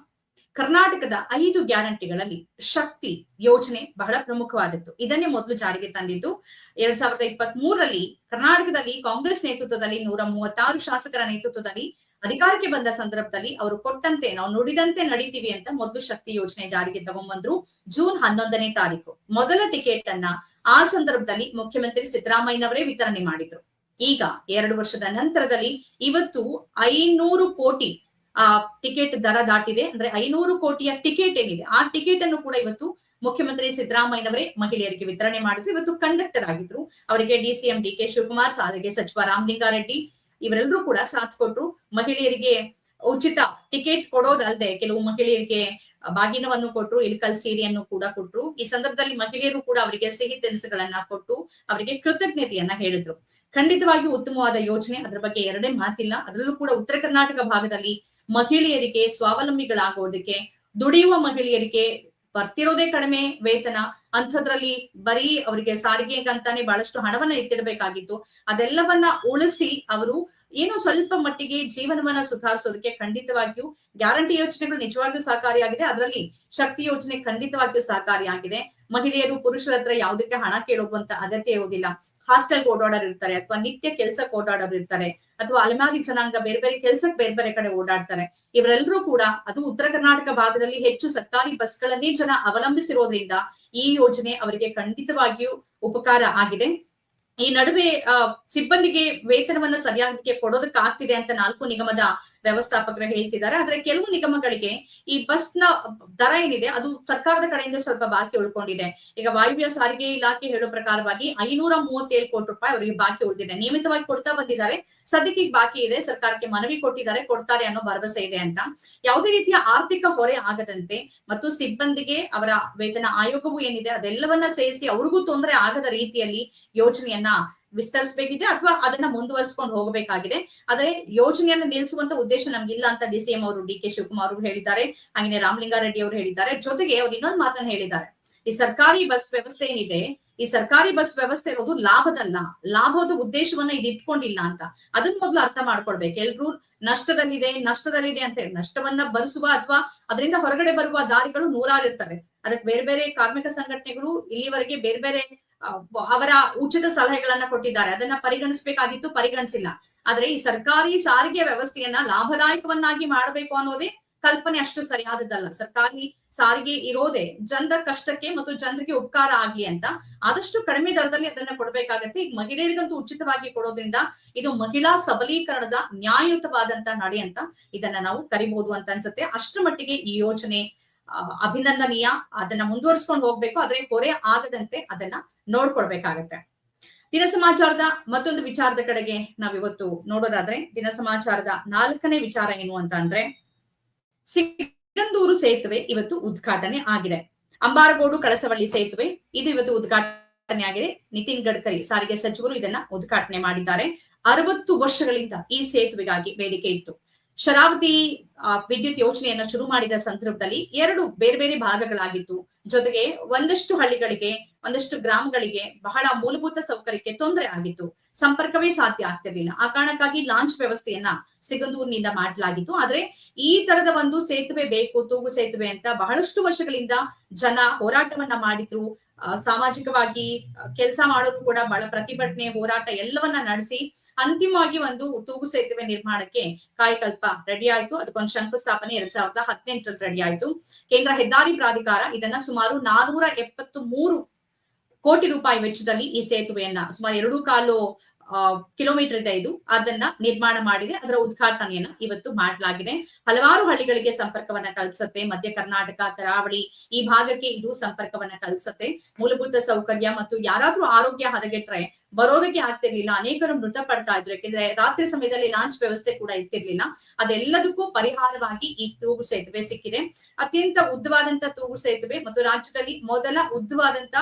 ಕರ್ನಾಟಕದ ಐದು ಗ್ಯಾರಂಟಿಗಳಲ್ಲಿ ಶಕ್ತಿ ಯೋಜನೆ ಬಹಳ ಪ್ರಮುಖವಾದದ್ದು. ಇದನ್ನೇ ಮೊದಲು ಜಾರಿಗೆ ತಂದಿದ್ದು. ಎರಡ್ ಸಾವಿರದ ಇಪ್ಪತ್ತ್ ಮೂರರಲ್ಲಿ ಕರ್ನಾಟಕದಲ್ಲಿ ಕಾಂಗ್ರೆಸ್ ನೇತೃತ್ವದಲ್ಲಿ ನೂರ ಮೂವತ್ತಾರು ಶಾಸಕರ ನೇತೃತ್ವದಲ್ಲಿ ಅಧಿಕಾರಕ್ಕೆ ಬಂದ ಸಂದರ್ಭದಲ್ಲಿ ಅವರು ಕೊಟ್ಟಂತೆ, ನಾವು ನುಡಿದಂತೆ ನಡೀತೀವಿ ಅಂತ ಮೊದಲು ಶಕ್ತಿ ಯೋಜನೆ ಜಾರಿಗೆ ತಗೊಂಡ್ಬಂದ್ರು ಜೂನ್ ಹನ್ನೊಂದನೇ ತಾರೀಕು. ಮೊದಲ ಟಿಕೆಟ್ ಅನ್ನ ಆ ಸಂದರ್ಭದಲ್ಲಿ ಮುಖ್ಯಮಂತ್ರಿ ಸಿದ್ದರಾಮಯ್ಯನವರೇ ವಿತರಣೆ ಮಾಡಿದ್ರು. ಈಗ ಎರಡು ವರ್ಷದ ನಂತರದಲ್ಲಿ ಇವತ್ತು ಐನೂರು ಕೋಟಿ ಆ ಟಿಕೆಟ್ ದರ ದಾಟಿದೆ. ಅಂದ್ರೆ ಐನೂರು ಕೋಟಿಯ ಟಿಕೆಟ್ ಏನಿದೆ, ಆ ಟಿಕೆಟ್ ಅನ್ನು ಕೂಡ ಇವತ್ತು ಮುಖ್ಯಮಂತ್ರಿ ಸಿದ್ದರಾಮಯ್ಯನವರೇ ಮಹಿಳೆಯರಿಗೆ ವಿತರಣೆ ಮಾಡಿದ್ರು. ಇವತ್ತು ಕಂಡಕ್ಟರ್ ಆಗಿದ್ರು. ಅವರಿಗೆ ಡಿಸಿಎಂ ಡಿ ಕೆ ಶಿವಕುಮಾರ್, ಸಾರಿಗೆ ಸಚಿವ ರಾಮಲಿಂಗಾರೆಡ್ಡಿ ಇವರೆಲ್ಲರೂ ಕೂಡ ಸಾಥ್ ಕೊಟ್ರು ಮಹಿಳೆಯರಿಗೆ ಉಚಿತ ಟಿಕೆಟ್ ಕೊಡೋದಲ್ಲದೆ ಕೆಲವು ಮಹಿಳೆಯರಿಗೆ ಬಾಗಿನವನ್ನು ಕೊಟ್ಟರು ಇಳಕಲ್ ಸೀರೆಯನ್ನು ಕೂಡ ಕೊಟ್ರು. ಈ ಸಂದರ್ಭದಲ್ಲಿ ಮಹಿಳೆಯರು ಕೂಡ ಅವರಿಗೆ ಸಿಹಿ ತಿನಿಸುಗಳನ್ನ ಕೊಟ್ಟು ಅವರಿಗೆ ಕೃತಜ್ಞತೆಯನ್ನ ಹೇಳಿದ್ರು. ಖಂಡಿತವಾಗಿ ಉತ್ತಮವಾದ ಯೋಜನೆ. ಅದರ ಬಗ್ಗೆ ಎರಡೇ ಮಾತಿಲ್ಲ. ಅದರಲ್ಲೂ ಕೂಡ ಉತ್ತರ ಕರ್ನಾಟಕ ಭಾಗದಲ್ಲಿ ಮಹಿಳೆಯರಿಗೆ ಸ್ವಾವಲಂಬಿಗಳಾಗೋದಕ್ಕೆ ದುಡಿಯುವ ಮಹಿಳೆಯರಿಗೆ ಬರ್ತಿರೋದೇ ಕಡಿಮೆ ವೇತನ ಅಂಥದ್ರಲ್ಲಿ ಬರೀ ಅವರಿಗೆ ಸಾರಿಗೆಗಂತಾನೆ ಬಹಳಷ್ಟು ಹಣವನ್ನ ಎತ್ತಿಡಬೇಕಾಗಿತ್ತು ಅದೆಲ್ಲವನ್ನ ಉಳಿಸಿ ಅವರು ಏನೋ ಸ್ವಲ್ಪ ಮಟ್ಟಿಗೆ ಜೀವನವನ್ನ ಸುಧಾರಿಸೋದಕ್ಕೆ ಖಂಡಿತವಾಗಿಯೂ ಗ್ಯಾರಂಟಿ ಯೋಜನೆಗಳು ನಿಜವಾಗಿಯೂ ಸಹಕಾರಿಯಾಗಿದೆ. ಅದರಲ್ಲಿ ಶಕ್ತಿ ಯೋಜನೆ ಖಂಡಿತವಾಗಿಯೂ ಸಹಕಾರಿಯಾಗಿದೆ. ಮಹಿಳೆಯರು ಪುರುಷರ ಹತ್ರ ಯಾವುದಕ್ಕೆ ಹಣ ಕೇಳುವಂತ ಅಗತ್ಯ ಇರುವುದಿಲ್ಲ. ಹಾಸ್ಟೆಲ್ ಓಡಾಡೋರು ಇರ್ತಾರೆ ಅಥವಾ ನಿತ್ಯ ಕೆಲ್ಸಕ್ಕೆ ಓಡಾಡೋರು ಇರ್ತಾರೆ ಅಥವಾ ಅಲೆಮಾರಿ ಜನಾಂಗ ಬೇರೆ ಬೇರೆ ಕೆಲ್ಸಕ್ಕೆ ಬೇರೆ ಬೇರೆ ಕಡೆ ಓಡಾಡ್ತಾರೆ. ಇವರೆಲ್ಲರೂ ಕೂಡ ಅದು ಉತ್ತರ ಕರ್ನಾಟಕ ಭಾಗದಲ್ಲಿ ಹೆಚ್ಚು ಸರ್ಕಾರಿ ಬಸ್ಗಳನ್ನೇ ಜನ ಅವಲಂಬಿಸಿರೋದ್ರಿಂದ ಈ ಯೋಜನೆ ಅವರಿಗೆ ಖಂಡಿತವಾಗಿಯೂ ಉಪಕಾರ ಆಗಿದೆ. ಈ ನಡುವೆ ಸಿಬ್ಬಂದಿಗೆ ವೇತನವನ್ನ ಸರಿಯಾಗಿ ಕೊಡೋದಕ್ಕಾಗ್ತಿದೆ ಅಂತ ನಾಲ್ಕು ನಿಗಮದ ವ್ಯವಸ್ಥಾಪಕರು ಹೇಳ್ತಿದ್ದಾರೆ. ಆದ್ರೆ ಕೆಲವು ನಿಗಮಗಳಿಗೆ ಈ ಬಸ್ನ ದರ ಏನಿದೆ, ಅದು ಸರ್ಕಾರದ ಕಡೆಯಿಂದ ಸ್ವಲ್ಪ ಬಾಕಿ ಉಳ್ಕೊಂಡಿದೆ. ಈಗ ವಾಯುವ್ಯ ಸಾರಿಗೆ ಇಲಾಖೆ ಹೇಳೋ ಪ್ರಕಾರವಾಗಿ ಐನೂರ ಮೂವತ್ತೇಳು ಕೋಟಿ ರೂಪಾಯಿ ಅವರಿಗೆ ಬಾಕಿ ಉಳಿದಿದೆ. ನಿಯಮಿತವಾಗಿ ಕೊಡ್ತಾ ಬಂದಿದ್ದಾರೆ. ಸದ್ಯಕ್ಕೆ ಬಾಕಿ ಇದೆ. ಸರ್ಕಾರಕ್ಕೆ ಮನವಿ ಕೊಟ್ಟಿದ್ದಾರೆ. ಕೊಡ್ತಾರೆ ಅನ್ನೋ ಭರವಸೆ ಇದೆ ಅಂತ. ಯಾವುದೇ ರೀತಿಯ ಆರ್ಥಿಕ ಹೊರೆ ಆಗದಂತೆ ಮತ್ತು ಸಿಬ್ಬಂದಿಗೆ ಅವರ ವೇತನ ಆಯೋಗವು ಏನಿದೆ, ಅದೆಲ್ಲವನ್ನ ಸೇರಿಸಿ ಅವ್ರಿಗೂ ತೊಂದರೆ ಆಗದ ರೀತಿಯಲ್ಲಿ ಯೋಜನೆಯನ್ನ ವಿಸ್ತರಿಸಬೇಕಿದೆ ಅಥವಾ ಅದನ್ನ ಮುಂದುವರಿಸಿಕೊಂಡು ಹೋಗಬೇಕಾಗಿದೆ. ಆದರೆ ಯೋಜನೆಯನ್ನ ನಿಲ್ಲಿಸುವಂತ ಉದ್ದೇಶ ನಮ್ಗಿಲ್ಲ ಅಂತ ಡಿಸಿಎಂ ಅವರು ಡಿ ಕೆ ಶಿವಕುಮಾರ್ ಅವರು ಹೇಳಿದ್ದಾರೆ. ಹಾಗೆ ರಾಮಲಿಂಗಾರೆಡ್ಡಿ ಅವರು ಹೇಳಿದ್ದಾರೆ. ಜೊತೆಗೆ ಅವ್ರು ಇನ್ನೊಂದು ಮಾತನ್ನ ಹೇಳಿದ್ದಾರೆ. ಈ ಸರ್ಕಾರಿ ಬಸ್ ವ್ಯವಸ್ಥೆ ಏನಿದೆ, ಈ ಸರ್ಕಾರಿ ಬಸ್ ವ್ಯವಸ್ಥೆ ಇರೋದು ಲಾಭದಲ್ಲ. ಲಾಭದ ಉದ್ದೇಶವನ್ನ ಇದು ಇಟ್ಕೊಂಡಿಲ್ಲ ಅಂತ. ಅದನ್ನ ಮೊದಲು ಅರ್ಥ ಮಾಡ್ಕೊಳ್ಬೇಕು. ಎಲ್ರು ನಷ್ಟದಲ್ಲಿದೆ ನಷ್ಟದಲ್ಲಿದೆ ಅಂತ ಹೇಳಿ. ನಷ್ಟವನ್ನ ಭರಿಸುವ ಅಥವಾ ಅದರಿಂದ ಹೊರಗಡೆ ಬರುವ ದಾರಿಗಳು ನೂರಾರು ಇರ್ತವೆ. ಅದಕ್ಕೆ ಬೇರೆ ಬೇರೆ ಕಾರ್ಮಿಕ ಸಂಘಟನೆಗಳು ಇಲ್ಲಿವರೆಗೆ ಬೇರೆ ಬೇರೆ ಅವರ ಉಚಿತ ಸಲಹೆಗಳನ್ನ ಕೊಟ್ಟಿದ್ದಾರೆ. ಅದನ್ನ ಪರಿಗಣಿಸಬೇಕಾಗಿತ್ತು, ಪರಿಗಣಿಸಿಲ್ಲ. ಆದ್ರೆ ಈ ಸರ್ಕಾರಿ ಸಾರಿಗೆ ವ್ಯವಸ್ಥೆಯನ್ನ ಲಾಭದಾಯಕವನ್ನಾಗಿ ಮಾಡಬೇಕು ಅನ್ನೋದೇ ಕಲ್ಪನೆ ಅಷ್ಟು ಸರಿಯಾದದ್ದಲ್ಲ. ಸರ್ಕಾರಿ ಸಾರಿಗೆ ಇರೋದೇ ಜನರ ಕಷ್ಟಕ್ಕೆ ಮತ್ತು ಜನರಿಗೆ ಉಪಕಾರ ಆಗ್ಲಿ ಅಂತ ಆದಷ್ಟು ಕಡಿಮೆ ದರದಲ್ಲಿ ಅದನ್ನ ಕೊಡ್ಬೇಕಾಗತ್ತೆ. ಈಗ ಮಹಿಳೆಯರಿಗಂತೂ ಉಚಿತವಾಗಿ ಕೊಡೋದ್ರಿಂದ ಇದು ಮಹಿಳಾ ಸಬಲೀಕರಣದ ನ್ಯಾಯಯುತವಾದಂತ ನಡೆ ಅಂತ ಇದನ್ನ ನಾವು ಕರಿಬಹುದು ಅಂತ ಅನ್ಸುತ್ತೆ. ಅಷ್ಟರ ಮಟ್ಟಿಗೆ ಈ ಯೋಜನೆ ಅಭಿನಂದನೀಯ. ಅದನ್ನ ಮುಂದುವರಿಸ್ಕೊಂಡು ಹೋಗ್ಬೇಕು. ಆದ್ರೆ ಹೊರೆ ಆಗದಂತೆ ಅದನ್ನ ನೋಡ್ಕೊಳ್ಬೇಕಾಗತ್ತೆ ದಿನ ಸಮಾಚಾರದ ಮತ್ತೊಂದು ವಿಚಾರದ ಕಡೆಗೆ ನಾವಿವತ್ತು ನೋಡೋದಾದ್ರೆ ದಿನ ಸಮಾಚಾರದ ನಾಲ್ಕನೇ ವಿಚಾರ ಏನು ಅಂತ ಅಂದ್ರೆ ಸಿಗಂದೂರು ಸೇತುವೆ ಇವತ್ತು ಉದ್ಘಾಟನೆ ಆಗಿದೆ. ಅಂಬಾರಗೋಡು, ಕಳಸವಳ್ಳಿ ಸೇತುವೆ, ಇದು ಇವತ್ತು ಉದ್ಘಾಟನೆ ಆಗಿದೆ. ನಿತಿನ್ ಗಡ್ಕರಿ, ಸಾರಿಗೆ ಸಚಿವರು ಇದನ್ನ ಉದ್ಘಾಟನೆ ಮಾಡಿದ್ದಾರೆ. ಅರವತ್ತು ವರ್ಷಗಳಿಂದ ಈ ಸೇತುವೆಗಾಗಿ ಬೇಡಿಕೆ ಇತ್ತು. ಶರಾವತಿ ವಿದ್ಯುತ್ ಯೋಜನೆಯನ್ನ ಶುರು ಮಾಡಿದ ಸಂದರ್ಭದಲ್ಲಿ ಎರಡು ಬೇರೆ ಬೇರೆ ಭಾಗಗಳಾಗಿತ್ತು. ಜೊತೆಗೆ ಒಂದಷ್ಟು ಹಳ್ಳಿಗಳಿಗೆ, ಒಂದಷ್ಟು ಗ್ರಾಮಗಳಿಗೆ ಬಹಳ ಮೂಲಭೂತ ಸೌಕರ್ಯಕ್ಕೆ ತೊಂದರೆ ಆಗಿತ್ತು. ಸಂಪರ್ಕವೇ ಸಾಧ್ಯ ಆಗ್ತಿರ್ಲಿಲ್ಲ. ಆ ಕಾರಣಕ್ಕಾಗಿ ಲಾಂಚ್ ವ್ಯವಸ್ಥೆಯನ್ನ ಸಿಗಂದೂರಿನಿಂದ ಮಾಡಲಾಗಿತ್ತು. ಆದ್ರೆ ಈ ತರದ ಒಂದು ಸೇತುವೆ ಬೇಕು, ತೂಗು ಸೇತುವೆ ಅಂತ ಬಹಳಷ್ಟು ವರ್ಷಗಳಿಂದ ಜನ ಹೋರಾಟವನ್ನ ಮಾಡಿದ್ರು. ಸಾಮಾಜಿಕವಾಗಿ ಕೆಲಸ ಮಾಡೋದು ಕೂಡ ಬಹಳ ಪ್ರತಿಭಟನೆ, ಹೋರಾಟ ಎಲ್ಲವನ್ನ ನಡೆಸಿ ಅಂತಿಮವಾಗಿ ಒಂದು ತೂಗು ಸೇತುವೆ ನಿರ್ಮಾಣಕ್ಕೆ ಕಾಯಕಲ್ಪ ರೆಡಿ ಆಯ್ತು. ಅದಕ್ಕೊಂದು ಶಂಕುಸ್ಥಾಪನೆ ಎರಡ್ ಸಾವಿರದ ಹದಿನೆಂಟರಲ್ಲಿ ರೆಡಿ ಆಯ್ತು. ಕೇಂದ್ರ ಹೆದ್ದಾರಿ ಪ್ರಾಧಿಕಾರ ಇದನ್ನ ಸುಮಾರು ನಾನೂರ ಎಪ್ಪತ್ತು ಮೂರು ಕೋಟಿ ರೂಪಾಯಿ ವೆಚ್ಚದಲ್ಲಿ ಈ ಸೇತುವೆಯನ್ನ ಸುಮಾರು ಎರಡು ಕಾಲು ಕಿಲೋಮೀಟರ್ ಇದೆ ಇದು ಅದನ್ನ ನಿರ್ಮಾಣ ಮಾಡಿದೆ. ಅದರ ಉದ್ಘಾಟನೆಯನ್ನ ಇವತ್ತು ಮಾಡಲಾಗಿದೆ. ಹಲವಾರು ಹಳ್ಳಿಗಳಿಗೆ ಸಂಪರ್ಕವನ್ನ ಕಲ್ಪಿಸುತ್ತೆ ಮಧ್ಯ ಕರ್ನಾಟಕ, ಕರಾವಳಿ ಈ ಭಾಗಕ್ಕೆ ಇದು ಸಂಪರ್ಕವನ್ನ ಕಲ್ಪಿಸುತ್ತೆ ಮೂಲಭೂತ ಸೌಕರ್ಯ ಮತ್ತು ಯಾರಾದ್ರೂ ಆರೋಗ್ಯ ಹದಗೆಟ್ರೆ ಬರೋದಕ್ಕೆ ಆಗ್ತಿರ್ಲಿಲ್ಲ. ಅನೇಕರು ಮೃತಪಡ್ತಾ ಇದ್ರು. ಯಾಕೆಂದ್ರೆ ರಾತ್ರಿ ಸಮಯದಲ್ಲಿ ಲಾಂಚ್ ವ್ಯವಸ್ಥೆ ಕೂಡ ಇರ್ತಿರ್ಲಿಲ್ಲ. ಅದೆಲ್ಲದಕ್ಕೂ ಪರಿಹಾರವಾಗಿ ಈ ತೂಗು ಸೇತುವೆ ಸಿಕ್ಕಿದೆ. ಅತ್ಯಂತ ಉದ್ದವಾದಂತ ತೂಗು ಸೇತುವೆ ಮತ್ತು ರಾಜ್ಯದಲ್ಲಿ ಮೊದಲ ಉದ್ದವಾದಂತ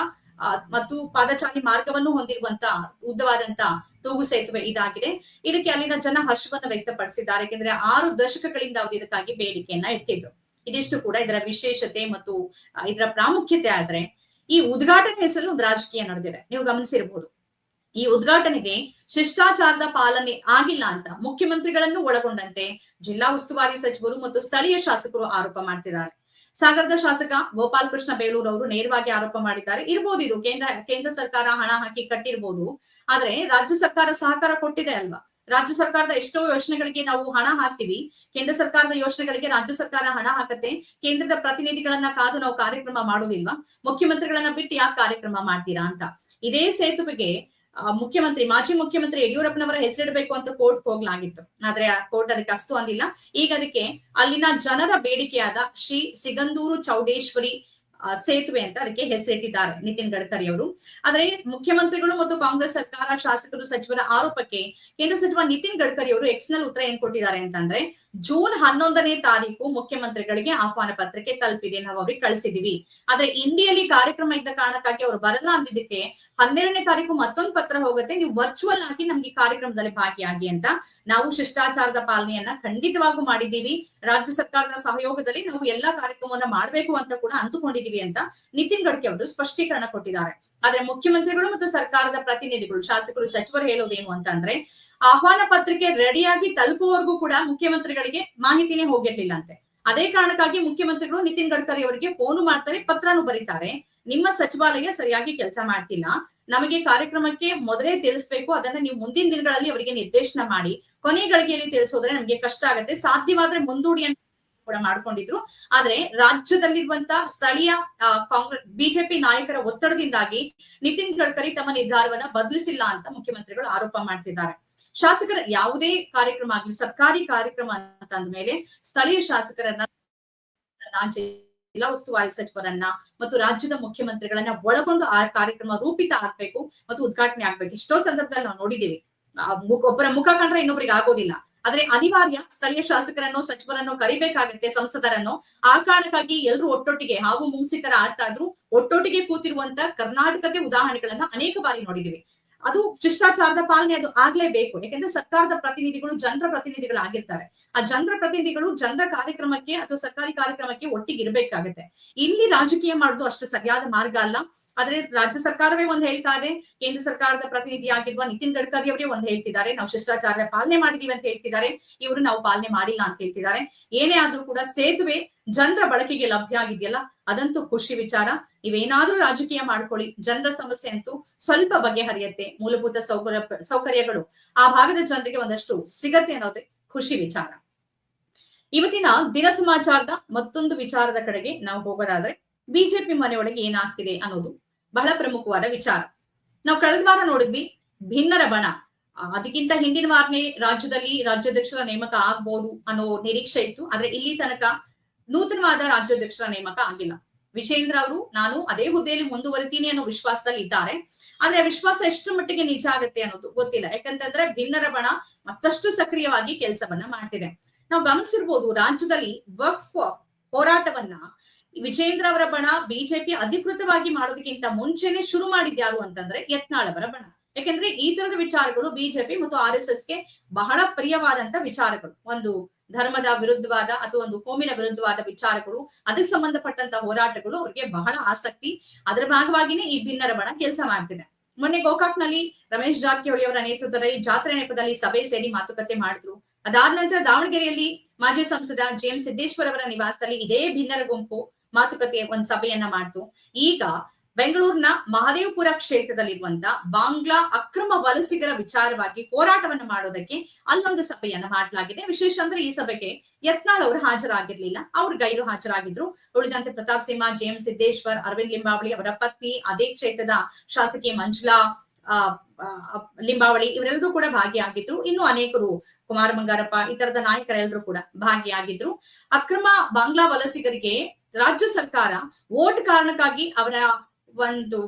ಮತ್ತು ಪಾದಚಾರಿ ಮಾರ್ಗವನ್ನು ಹೊಂದಿರುವಂತ ಉದ್ದವಾದಂತ ತೂಗು ಸೇತುವೆ ಇದಾಗಿದೆ. ಇದಕ್ಕೆ ಅಲ್ಲಿನ ಜನ ಹರ್ಷವನ್ನು ವ್ಯಕ್ತಪಡಿಸಿದ್ದಾರೆ. ಯಾಕೆಂದ್ರೆ ಆರು ದಶಕಗಳಿಂದ ಅವರು ಇದಕ್ಕಾಗಿ ಬೇಡಿಕೆಯನ್ನ ಇಡ್ತಿದ್ರು. ಇದಿಷ್ಟು ಕೂಡ ಇದರ ವಿಶೇಷತೆ ಮತ್ತು ಇದರ ಪ್ರಾಮುಖ್ಯತೆ ಆದ್ರೆ, ಈ ಉದ್ಘಾಟನೆ ಹೆಸರು ಒಂದು ರಾಜಕೀಯ ನಡೆದಿದೆ. ನೀವು ಗಮನಿಸಿರಬಹುದು ಈ ಉದ್ಘಾಟನೆಗೆ ಶಿಷ್ಟಾಚಾರದ ಪಾಲನೆ ಆಗಿಲ್ಲ ಅಂತ ಮುಖ್ಯಮಂತ್ರಿಗಳನ್ನು ಒಳಗೊಂಡಂತೆ ಜಿಲ್ಲಾ ಉಸ್ತುವಾರಿ ಸಚಿವರು ಮತ್ತು ಸ್ಥಳೀಯ ಶಾಸಕರು ಆರೋಪ ಮಾಡ್ತಿದ್ದಾರೆ. ಸಾಗರದ ಶಾಸಕ ಗೋಪಾಲ್ ಕೃಷ್ಣ ಬೇಲೂರ್ ಅವರು ನೇರವಾಗಿ ಆರೋಪ ಮಾಡಿದ್ದಾರೆ. ಇರ್ಬೋದು ಇದು ಕೇಂದ್ರ ಕೇಂದ್ರ ಸರ್ಕಾರ ಹಣ ಹಾಕಿ ಕಟ್ಟಿರ್ಬೋದು, ಆದ್ರೆ ರಾಜ್ಯ ಸರ್ಕಾರ ಸಹಕಾರ ಕೊಟ್ಟಿದೆ ಅಲ್ವಾ? ರಾಜ್ಯ ಸರ್ಕಾರದ ಎಷ್ಟೋ ಯೋಜನೆಗಳಿಗೆ ನಾವು ಹಣ ಹಾಕ್ತಿವಿ, ಕೇಂದ್ರ ಸರ್ಕಾರದ ಯೋಜನೆಗಳಿಗೆ ರಾಜ್ಯ ಸರ್ಕಾರ ಹಣ ಹಾಕತ್ತೆ, ಕೇಂದ್ರದ ಪ್ರತಿನಿಧಿಗಳನ್ನ ಕಾದು ನಾವು ಕಾರ್ಯಕ್ರಮ ಮಾಡೋದಿಲ್ವಾ? ಮುಖ್ಯಮಂತ್ರಿಗಳನ್ನ ಬಿಟ್ಟು ಯಾಕೆ ಕಾರ್ಯಕ್ರಮ ಮಾಡ್ತೀರಾ ಅಂತ. ಇದೇ ಸೇತುವೆಗೆ ಮುಖ್ಯಮಂತ್ರಿ, ಮಾಜಿ ಮುಖ್ಯಮಂತ್ರಿ ಯಡಿಯೂರಪ್ಪನವರ ಹೆಸರಿಡಬೇಕು ಅಂತ ಕೋರ್ಟ್ ಹೋಗ್ಲಾಗಿತ್ತು. ಆದ್ರೆ ಆ ಕೋರ್ಟ್ ಅದಕ್ಕೆ ಅಷ್ಟು ಅಂದಿಲ್ಲ. ಈಗ ಅದಕ್ಕೆ ಅಲ್ಲಿನ ಜನರ ಬೇಡಿಕೆಯಾದ ಶ್ರೀ ಸಿಗಂದೂರು ಚೌಡೇಶ್ವರಿ ಸೇತುವೆ ಅಂತ ಅದಕ್ಕೆ ಹೆಸರಿಟ್ಟಿದ್ದಾರೆ ನಿತಿನ್ ಗಡ್ಕರಿ ಅವರು. ಆದ್ರೆ ಮುಖ್ಯಮಂತ್ರಿಗಳು ಮತ್ತು ಕಾಂಗ್ರೆಸ್ ಸರ್ಕಾರ, ಶಾಸಕರು, ಸಚಿವರ ಆರೋಪಕ್ಕೆ ಕೇಂದ್ರ ಸಚಿವ ನಿತಿನ್ ಗಡ್ಕರಿ ಅವರು ಎಕ್ಸ್ನಲ್ಲಿ ಉತ್ತರ ಏನ್ ಕೊಟ್ಟಿದ್ದಾರೆ ಅಂತಂದ್ರೆ ಜೂನ್ ಹನ್ನೊಂದನೇ ತಾರೀಕು ಮುಖ್ಯಮಂತ್ರಿಗಳಿಗೆ ಆಹ್ವಾನ ಪತ್ರಿಕೆ ತಲುಪಿದೆ. ನಾವು ಅವ್ರಿಗೆ ಕಳಿಸಿದೀವಿ. ಆದ್ರೆ ಇಂಡಿಯಲ್ಲಿ ಕಾರ್ಯಕ್ರಮ ಇದ್ದ ಕಾರಣಕ್ಕಾಗಿ ಅವ್ರು ಬರಲ್ಲ ಅಂದಿದ್ದಕ್ಕೆ ಹನ್ನೆರಡನೇ ತಾರೀಕು ಮತ್ತೊಂದು ಪತ್ರ ಹೋಗುತ್ತೆ. ನೀವು ವರ್ಚುವಲ್ ಆಗಿ ನಮ್ಗೆ ಕಾರ್ಯಕ್ರಮದಲ್ಲಿ ಭಾಗಿಯಾಗಿ ಅಂತ ನಾವು ಶಿಷ್ಟಾಚಾರದ ಪಾಲನೆಯನ್ನ ಖಂಡಿತವಾಗೂ ಮಾಡಿದ್ದೀವಿ. ರಾಜ್ಯ ಸರ್ಕಾರದ ಸಹಯೋಗದಲ್ಲಿ ನಾವು ಎಲ್ಲಾ ಕಾರ್ಯಕ್ರಮವನ್ನ ಮಾಡ್ಬೇಕು ಅಂತ ಕೂಡ ಅಂದುಕೊಂಡಿದೀವಿ ಅಂತ ನಿತಿನ್ ಗಡ್ಕರಿ ಅವರು ಸ್ಪಷ್ಟೀಕರಣ ಕೊಟ್ಟಿದ್ದಾರೆ. ಆದ್ರೆ ಮುಖ್ಯಮಂತ್ರಿಗಳು ಮತ್ತು ಸರ್ಕಾರದ ಪ್ರತಿನಿಧಿಗಳು, ಶಾಸಕರು, ಸಚಿವರು ಹೇಳೋದೇನು ಅಂತಂದ್ರೆ ಆಹ್ವಾನ ಪತ್ರಿಕೆ ರೆಡಿಯಾಗಿ ತಲುಪುವವರೆಗೂ ಕೂಡ ಮುಖ್ಯಮಂತ್ರಿಗಳಿಗೆ ಮಾಹಿತಿನೇ ಹೋಗಿರ್ಲಿಲ್ಲ ಅಂತೆ ಅದೇ ಕಾರಣಕ್ಕಾಗಿ ಮುಖ್ಯಮಂತ್ರಿಗಳು ನಿತಿನ್ ಗಡ್ಕರಿ ಅವರಿಗೆ ಫೋನು ಮಾಡ್ತಾರೆ, ಪತ್ರನು ಬರೀತಾರೆ. ನಿಮ್ಮ ಸಚಿವಾಲಯ ಸರಿಯಾಗಿ ಕೆಲಸ ಮಾಡ್ತಿಲ್ಲ. ನಮಗೆ ಕಾರ್ಯಕ್ರಮಕ್ಕೆ ಮೊದಲೇ ತಿಳಿಸ್ಬೇಕು. ಅದನ್ನ ನೀವು ಮುಂದಿನ ದಿನಗಳಲ್ಲಿ ಅವರಿಗೆ ನಿರ್ದೇಶನ ಮಾಡಿ ಕೊನೆ ಗಳಿಗೆಯಲ್ಲಿ ತಿಳಿಸೋದ್ರೆ ನಮ್ಗೆ ಕಷ್ಟ ಆಗುತ್ತೆ. ಸಾಧ್ಯವಾದ್ರೆ ಮುಂದೂಡಿಯನ್ನು ಕೂಡ ಮಾಡ್ಕೊಂಡಿದ್ರು. ಆದ್ರೆ ರಾಜ್ಯದಲ್ಲಿರುವಂತ ಸ್ಥಳೀಯ ಕಾಂಗ್ರೆಸ್ ಬಿಜೆಪಿ ನಾಯಕರ ಒತ್ತಡದಿಂದಾಗಿ ನಿತಿನ್ ಗಡ್ಕರಿ ತಮ್ಮ ನಿರ್ಧಾರವನ್ನ ಬದಲಿಸಿಲ್ಲ ಅಂತ ಮುಖ್ಯಮಂತ್ರಿಗಳು ಆರೋಪ ಮಾಡ್ತಿದ್ದಾರೆ. ಶಾಸಕರ ಯಾವುದೇ ಕಾರ್ಯಕ್ರಮ ಆಗ್ಲಿ, ಸರ್ಕಾರಿ ಕಾರ್ಯಕ್ರಮ ಅಂತ ಅಂದ್ಮೇಲೆ ಸ್ಥಳೀಯ ಶಾಸಕರನ್ನ ಜಿಲ್ಲಾ ಉಸ್ತುವಾರಿ ಸಚಿವರನ್ನ ಮತ್ತು ರಾಜ್ಯದ ಮುಖ್ಯಮಂತ್ರಿಗಳನ್ನ ಒಳಗೊಂಡು ಆ ಕಾರ್ಯಕ್ರಮ ರೂಪಿತ ಆಗ್ಬೇಕು ಮತ್ತು ಉದ್ಘಾಟನೆ ಆಗ್ಬೇಕು. ಎಷ್ಟೋ ಸಂದರ್ಭದಲ್ಲಿ ನಾವು ನೋಡಿದೀವಿ ಒಬ್ಬರ ಮುಖ ಕಂಡ್ರೆ ಇನ್ನೊಬ್ರಿಗೆ ಆಗೋದಿಲ್ಲ. ಆದ್ರೆ ಅನಿವಾರ್ಯ ಸ್ಥಳೀಯ ಶಾಸಕರನ್ನು, ಸಚಿವರನ್ನು ಕರಿಬೇಕಾಗತ್ತೆ ಸಂಸದರನ್ನು. ಆ ಕಾರಣಕ್ಕಾಗಿ ಎಲ್ರು ಒಟ್ಟೊಟ್ಟಿಗೆ ಹಾವು, ಮುಂಗಿಸಿ ತರ ಆಡ್ತಾ ಇದ್ರು. ಒಟ್ಟೊಟ್ಟಿಗೆ ಕೂತಿರುವಂತ ಕರ್ನಾಟಕದ ಉದಾಹರಣೆಗಳನ್ನ ಅನೇಕ ಬಾರಿ ನೋಡಿದೀವಿ ಅದು ಶಿಷ್ಟಾಚಾರದ ಪಾಲನೆ ಅದು ಆಗ್ಲೇಬೇಕು. ಯಾಕೆಂದ್ರೆ ಸರ್ಕಾರದ ಪ್ರತಿನಿಧಿಗಳು ಜನರ ಪ್ರತಿನಿಧಿಗಳಾಗಿರ್ತಾರೆ ಆ ಜನರ ಪ್ರತಿನಿಧಿಗಳು ಜನರ ಕಾರ್ಯಕ್ರಮಕ್ಕೆ ಅಥವಾ ಸರ್ಕಾರಿ ಕಾರ್ಯಕ್ರಮಕ್ಕೆ ಒಟ್ಟಿಗೆ ಇರ್ಬೇಕಾಗತ್ತೆ ಇಲ್ಲಿ ರಾಜಕೀಯ ಮಾಡುದು ಅಷ್ಟು ಸರಿಯಾದ ಮಾರ್ಗ ಅಲ್ಲ. ಆದ್ರೆ ರಾಜ್ಯ ಸರ್ಕಾರವೇ ಒಂದ್ ಹೇಳ್ತಾ ಇದೆ, ಕೇಂದ್ರ ಸರ್ಕಾರದ ಪ್ರತಿನಿಧಿಯಾಗಿರುವ ನಿತಿನ್ ಗಡ್ಕರಿ ಅವರೇ ಒಂದ್ ಹೇಳ್ತಿದ್ದಾರೆ, ನಾವು ಶಿಷ್ಟಾಚಾರ ಪಾಲನೆ ಮಾಡಿದೀವಿ ಅಂತ ಹೇಳ್ತಿದ್ದಾರೆ, ಇವರು ನಾವು ಪಾಲನೆ ಮಾಡಿಲ್ಲ ಅಂತ ಹೇಳ್ತಿದ್ದಾರೆ. ಏನೇ ಆದ್ರೂ ಕೂಡ ಸೇತುವೆ ಜನರ ಬಳಕೆಗೆ ಲಭ್ಯ ಆಗಿದೆಯಲ್ಲ, ಅದಂತೂ ಖುಷಿ ವಿಚಾರ. ನೀವೇನಾದ್ರೂ ರಾಜಕೀಯ ಮಾಡ್ಕೊಳ್ಳಿ, ಜನರ ಸಮಸ್ಯೆ ಅಂತೂ ಸ್ವಲ್ಪ ಬಗೆಹರಿಯತ್ತೆ, ಮೂಲಭೂತ ಸೌಕರ್ಯ, ಸೌಕರ್ಯಗಳು. ಆ ಭಾಗದ ಜನರಿಗೆ ಒಂದಷ್ಟು ಸಿಗತ್ತೆ ಅನ್ನೋದೇ ಖುಷಿ ವಿಚಾರ. ಇವತ್ತಿನ ದಿನ ಸಮಾಚಾರದ ಮತ್ತೊಂದು ವಿಚಾರದ ಕಡೆಗೆ ನಾವು ಹೋಗೋದಾದ್ರೆ, ಬಿಜೆಪಿ ಮನೆಯೊಳಗೆ ಏನಾಗ್ತಿದೆ ಅನ್ನೋದು. ಬಹಳ ಪ್ರಮುಖವಾದ ವಿಚಾರ. ನಾವು ಕಳೆದ ವಾರ ನೋಡಿದ್ವಿ, ಭಿನ್ನರ ಬಣ. ಅದಕ್ಕಿಂತ ಹಿಂದಿನ ವಾರನೇ ರಾಜ್ಯದಲ್ಲಿ ರಾಜ್ಯಾಧ್ಯಕ್ಷರ ನೇಮಕ ಆಗ್ಬಹುದು ಅನ್ನೋ ನಿರೀಕ್ಷೆ ಇತ್ತು, ಆದ್ರೆ ಇಲ್ಲಿ ತನಕ ನೂತನವಾದ ರಾಜ್ಯಾಧ್ಯಕ್ಷರ ನೇಮಕ ಆಗಿಲ್ಲ. ವಿಜೇಂದ್ರ ಅವರು, ನಾನು ಅದೇ ಹುದ್ದೆಯಲ್ಲಿ ಮುಂದುವರಿತೀನಿ ಅನ್ನೋ ವಿಶ್ವಾಸದಲ್ಲಿ ಇದ್ದಾರೆ. ಆದ್ರೆ ಆ ವಿಶ್ವಾಸ ಎಷ್ಟು ಮಟ್ಟಿಗೆ ನಿಜ ಆಗುತ್ತೆ ಅನ್ನೋದು ಗೊತ್ತಿಲ್ಲ. ಯಾಕಂತಂದ್ರೆ ಭಿನ್ನರ ಬಣ ಮತ್ತಷ್ಟು ಸಕ್ರಿಯವಾಗಿ ಕೆಲಸವನ್ನ ಮಾಡ್ತಿದೆ. ನಾವು ಗಮನಿಸಿರ್ಬೋದು, ರಾಜ್ಯದಲ್ಲಿ ವಕ್ಫ್ ಹೋರಾಟವನ್ನ ವಿಜೇಂದ್ರ ಅವರ ಬಣ ಬಿಜೆಪಿ ಅಧಿಕೃತವಾಗಿ ಮಾಡೋದಕ್ಕಿಂತ ಮುಂಚೆನೆ ಶುರು ಮಾಡಿದ್ಯಾರು ಅಂತಂದ್ರೆ ಯತ್ನಾಳ್ ಅವರ ಬಣ. ಯಾಕೆಂದ್ರೆ ಈ ತರದ ವಿಚಾರಗಳು ಬಿಜೆಪಿ ಮತ್ತು ಆರ್ ಎಸ್ ಎಸ್ಗೆ ಬಹಳ ಪ್ರಿಯವಾದಂತ ವಿಚಾರಗಳು. ಒಂದು ಧರ್ಮದ ವಿರುದ್ಧವಾದ ಅಥವಾ ಒಂದು ಕೋಮಿನ ವಿರುದ್ಧವಾದ ವಿಚಾರಗಳು, ಅದಕ್ಕೆ ಸಂಬಂಧಪಟ್ಟಂತ ಹೋರಾಟಗಳು ಅವ್ರಿಗೆ ಬಹಳ ಆಸಕ್ತಿ. ಅದರ ಭಾಗವಾಗಿನೇ ಈ ಭಿನ್ನರ ಬಣ ಕೆಲಸ ಮಾಡ್ತಿದೆ. ಮೊನ್ನೆ ಗೋಕಾಕ್ನಲ್ಲಿ ರಮೇಶ್ ಜಾರಕಿಹೊಳಿ ಅವರ ನೇತೃತ್ವದಲ್ಲಿ ಜಾತ್ರೆ ನೆಪದಲ್ಲಿ ಸಭೆ ಸೇರಿ ಮಾತುಕತೆ ಮಾಡಿದ್ರು. ಅದಾದ ನಂತರ ದಾವಣಗೆರೆಯಲ್ಲಿ ಮಾಜಿ ಸಂಸದ ಜೆ ಎಂ ಸಿದ್ದೇಶ್ವರ್ ಅವರ ನಿವಾಸದಲ್ಲಿ ಇದೇ ಭಿನ್ನರ ಗುಂಪು ಮಾತುಕತೆ ಒಂದ್ ಸಭೆಯನ್ನ ಮಾಡ್ತು ಈಗ ಬೆಂಗಳೂರಿನ ಮಹದೇವಪುರ ಕ್ಷೇತ್ರದಲ್ಲಿರುವಂತ ಬಾಂಗ್ಲಾ ಅಕ್ರಮ ವಲಸಿಗರ ವಿಚಾರವಾಗಿ ಹೋರಾಟವನ್ನು ಮಾಡೋದಕ್ಕೆ ಅಲ್ಲೊಂದು ಸಭೆಯನ್ನ ಮಾಡಲಾಗಿದೆ. ವಿಶೇಷ ಅಂದ್ರೆ ಈ ಸಭೆಗೆ ಯತ್ನಾಳ್ ಅವರು ಹಾಜರಾಗಿರ್ಲಿಲ್ಲ. ಅವ್ರು ಗೈರು ಹಾಜರಾಗಿದ್ರು. ಉಳಿದಂತೆ ಪ್ರತಾಪ್ ಸಿಂಹ ಜೆ ಎಂ ಸಿದ್ದೇಶ್ವರ್, ಅರವಿಂದ್ ಲಿಂಬಾವಳಿ ಅವರ ಪತ್ನಿ, ಅದೇ ಕ್ಷೇತ್ರದ ಶಾಸಕಿ ಮಂಜುಳಾ ಲಿಂಬಾವಳಿ ಇವರೆಲ್ಲರೂ ಕೂಡ ಭಾಗಿಯಾಗಿದ್ರು. ಇನ್ನು ಅನೇಕರು ಕುಮಾರ ಬಂಗಾರಪ್ಪ ಈ ತರದ ನಾಯಕರೆಲ್ಲರೂ ಕೂಡ ಭಾಗಿಯಾಗಿದ್ರು. ಅಕ್ರಮ ಬಾಂಗ್ಲಾ ವಲಸಿಗರಿಗೆ ರಾಜ್ಯ ಸರ್ಕಾರ ವೋಟ್ ಕಾರಣಕ್ಕಾಗಿ ಅವರ ಒಂದು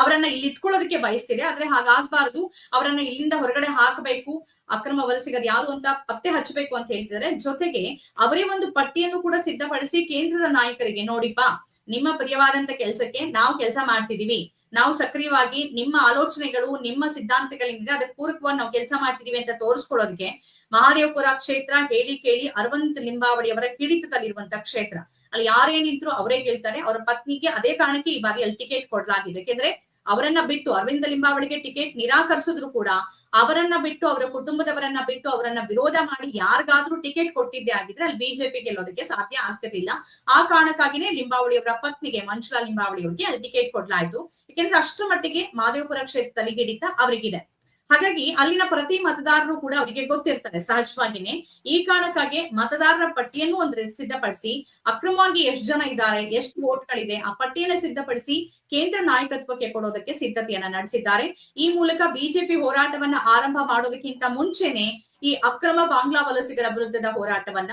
ಅವರನ್ನ ಇಲ್ಲಿ ಇಟ್ಕೊಳ್ಳೋದಕ್ಕೆ ಬಯಸ್ತಿದೆ. ಆದ್ರೆ ಹಾಗಾಗ್ಬಾರ್ದು. ಅವರನ್ನ ಇಲ್ಲಿಂದ ಹೊರಗಡೆ ಹಾಕಬೇಕು. ಅಕ್ರಮ ವಲಸಿಗರು ಯಾರು ಅಂತ ಪತ್ತೆ ಹಚ್ಚಬೇಕು ಅಂತ ಹೇಳ್ತಿದ್ದಾರೆ. ಜೊತೆಗೆ ಅವರೇ ಒಂದು ಪಟ್ಟಿಯನ್ನು ಕೂಡ ಸಿದ್ಧಪಡಿಸಿ ಕೇಂದ್ರದ ನಾಯಕರಿಗೆ ನೋಡಿಪ್ಪ ನಿಮ್ಮ ಪ್ರಿಯವಾದಂತ ಕೆಲಸಕ್ಕೆ ನಾವು ಕೆಲಸ ಮಾಡ್ತಿದೀವಿ. ನಾವು ಸಕ್ರಿಯವಾಗಿ ನಿಮ್ಮ ಆಲೋಚನೆಗಳು, ನಿಮ್ಮ ಸಿದ್ಧಾಂತಗಳಿಂದ ಅದಕ್ಕೆ ಪೂರಕವಾಗಿ ನಾವು ಕೆಲಸ ಮಾಡ್ತಿದೀವಿ ಅಂತ ತೋರಿಸ್ಕೊಳ್ಳೋದಕ್ಕೆ ಮಹಾದೇವಪುರ ಕ್ಷೇತ್ರ ಹೇಳಿ ಕೇಳಿ ಅರವಂತ್ ಲಿಂಬಾವಳಿ ಅವರ ಹಿಡಿತದಲ್ಲಿರುವಂತ ಕ್ಷೇತ್ರ. ಅಲ್ಲಿ ಯಾರೇ ನಿಂತ್ರು ಅವರೇ ಗೆಲ್ತಾರೆ. ಅವರ ಪತ್ನಿಗೆ ಅದೇ ಕಾರಣಕ್ಕೆ ಈ ಬಾರಿ ಅಲ್ಲಿ ಟಿಕೆಟ್ ಕೊಡಲಾಗಿದೆ. ಯಾಕೆಂದ್ರೆ ಅವರನ್ನ ಬಿಟ್ಟು ಅರವಿಂದ ಲಿಂಬಾವಳಿಗೆ ಟಿಕೆಟ್ ನಿರಾಕರಿಸಿದ್ರು ಕೂಡ ಅವರನ್ನ ಬಿಟ್ಟು, ಅವರ ಕುಟುಂಬದವರನ್ನ ಬಿಟ್ಟು, ಅವರನ್ನ ವಿರೋಧ ಮಾಡಿ ಯಾರಿಗಾದ್ರೂ ಟಿಕೆಟ್ ಕೊಟ್ಟಿದ್ದೆ ಆಗಿದ್ರೆ ಅಲ್ಲಿ ಬಿಜೆಪಿ ಗೆಲ್ಲೋದಕ್ಕೆ ಸಾಧ್ಯ ಆಗ್ತಿರ್ಲಿಲ್ಲ. ಆ ಕಾರಣಕ್ಕಾಗಿನೇ ಲಿಂಬಾವಳಿ ಅವರ ಪತ್ನಿಗೆ ಮಂಜುಳಾ ಲಿಂಬಾವಳಿ ಅವರಿಗೆ ಅಲ್ಲಿ ಟಿಕೆಟ್ ಕೊಡ್ಲಾಯ್ತು. ಯಾಕೆಂದ್ರೆ ಅಷ್ಟರ ಮಟ್ಟಿಗೆ ಮಾದೇವಪುರ ಕ್ಷೇತ್ರದಲ್ಲಿ ಹಿಡಿತ ಅವರಿಗಿದೆ. ಹಾಗಾಗಿ ಅಲ್ಲಿನ ಪ್ರತಿ ಮತದಾರರು ಕೂಡ ಅವರಿಗೆ ಗೊತ್ತಿರ್ತಾರೆ ಸಹಜವಾಗಿನೇ. ಈ ಕಾರಣಕ್ಕಾಗಿ ಮತದಾರರ ಪಟ್ಟಿಯನ್ನು ಒಂದು ಸಿದ್ಧಪಡಿಸಿ, ಅಕ್ರಮವಾಗಿ ಎಷ್ಟು ಜನ ಇದ್ದಾರೆ, ಎಷ್ಟು ವೋಟ್ಗಳಿದೆ, ಆ ಪಟ್ಟಿಯನ್ನ ಸಿದ್ಧಪಡಿಸಿ ಕೇಂದ್ರ ನಾಯಕತ್ವಕ್ಕೆ ಕೊಡೋದಕ್ಕೆ ಸಿದ್ಧತೆಯನ್ನ ನಡೆಸಿದ್ದಾರೆ. ಈ ಮೂಲಕ ಬಿಜೆಪಿ ಹೋರಾಟವನ್ನ ಆರಂಭ ಮಾಡೋದಕ್ಕಿಂತ ಮುಂಚೆನೆ ಈ ಅಕ್ರಮ ಬಾಂಗ್ಲಾ ವಲಸಿಗರ ವಿರುದ್ಧದ ಹೋರಾಟವನ್ನ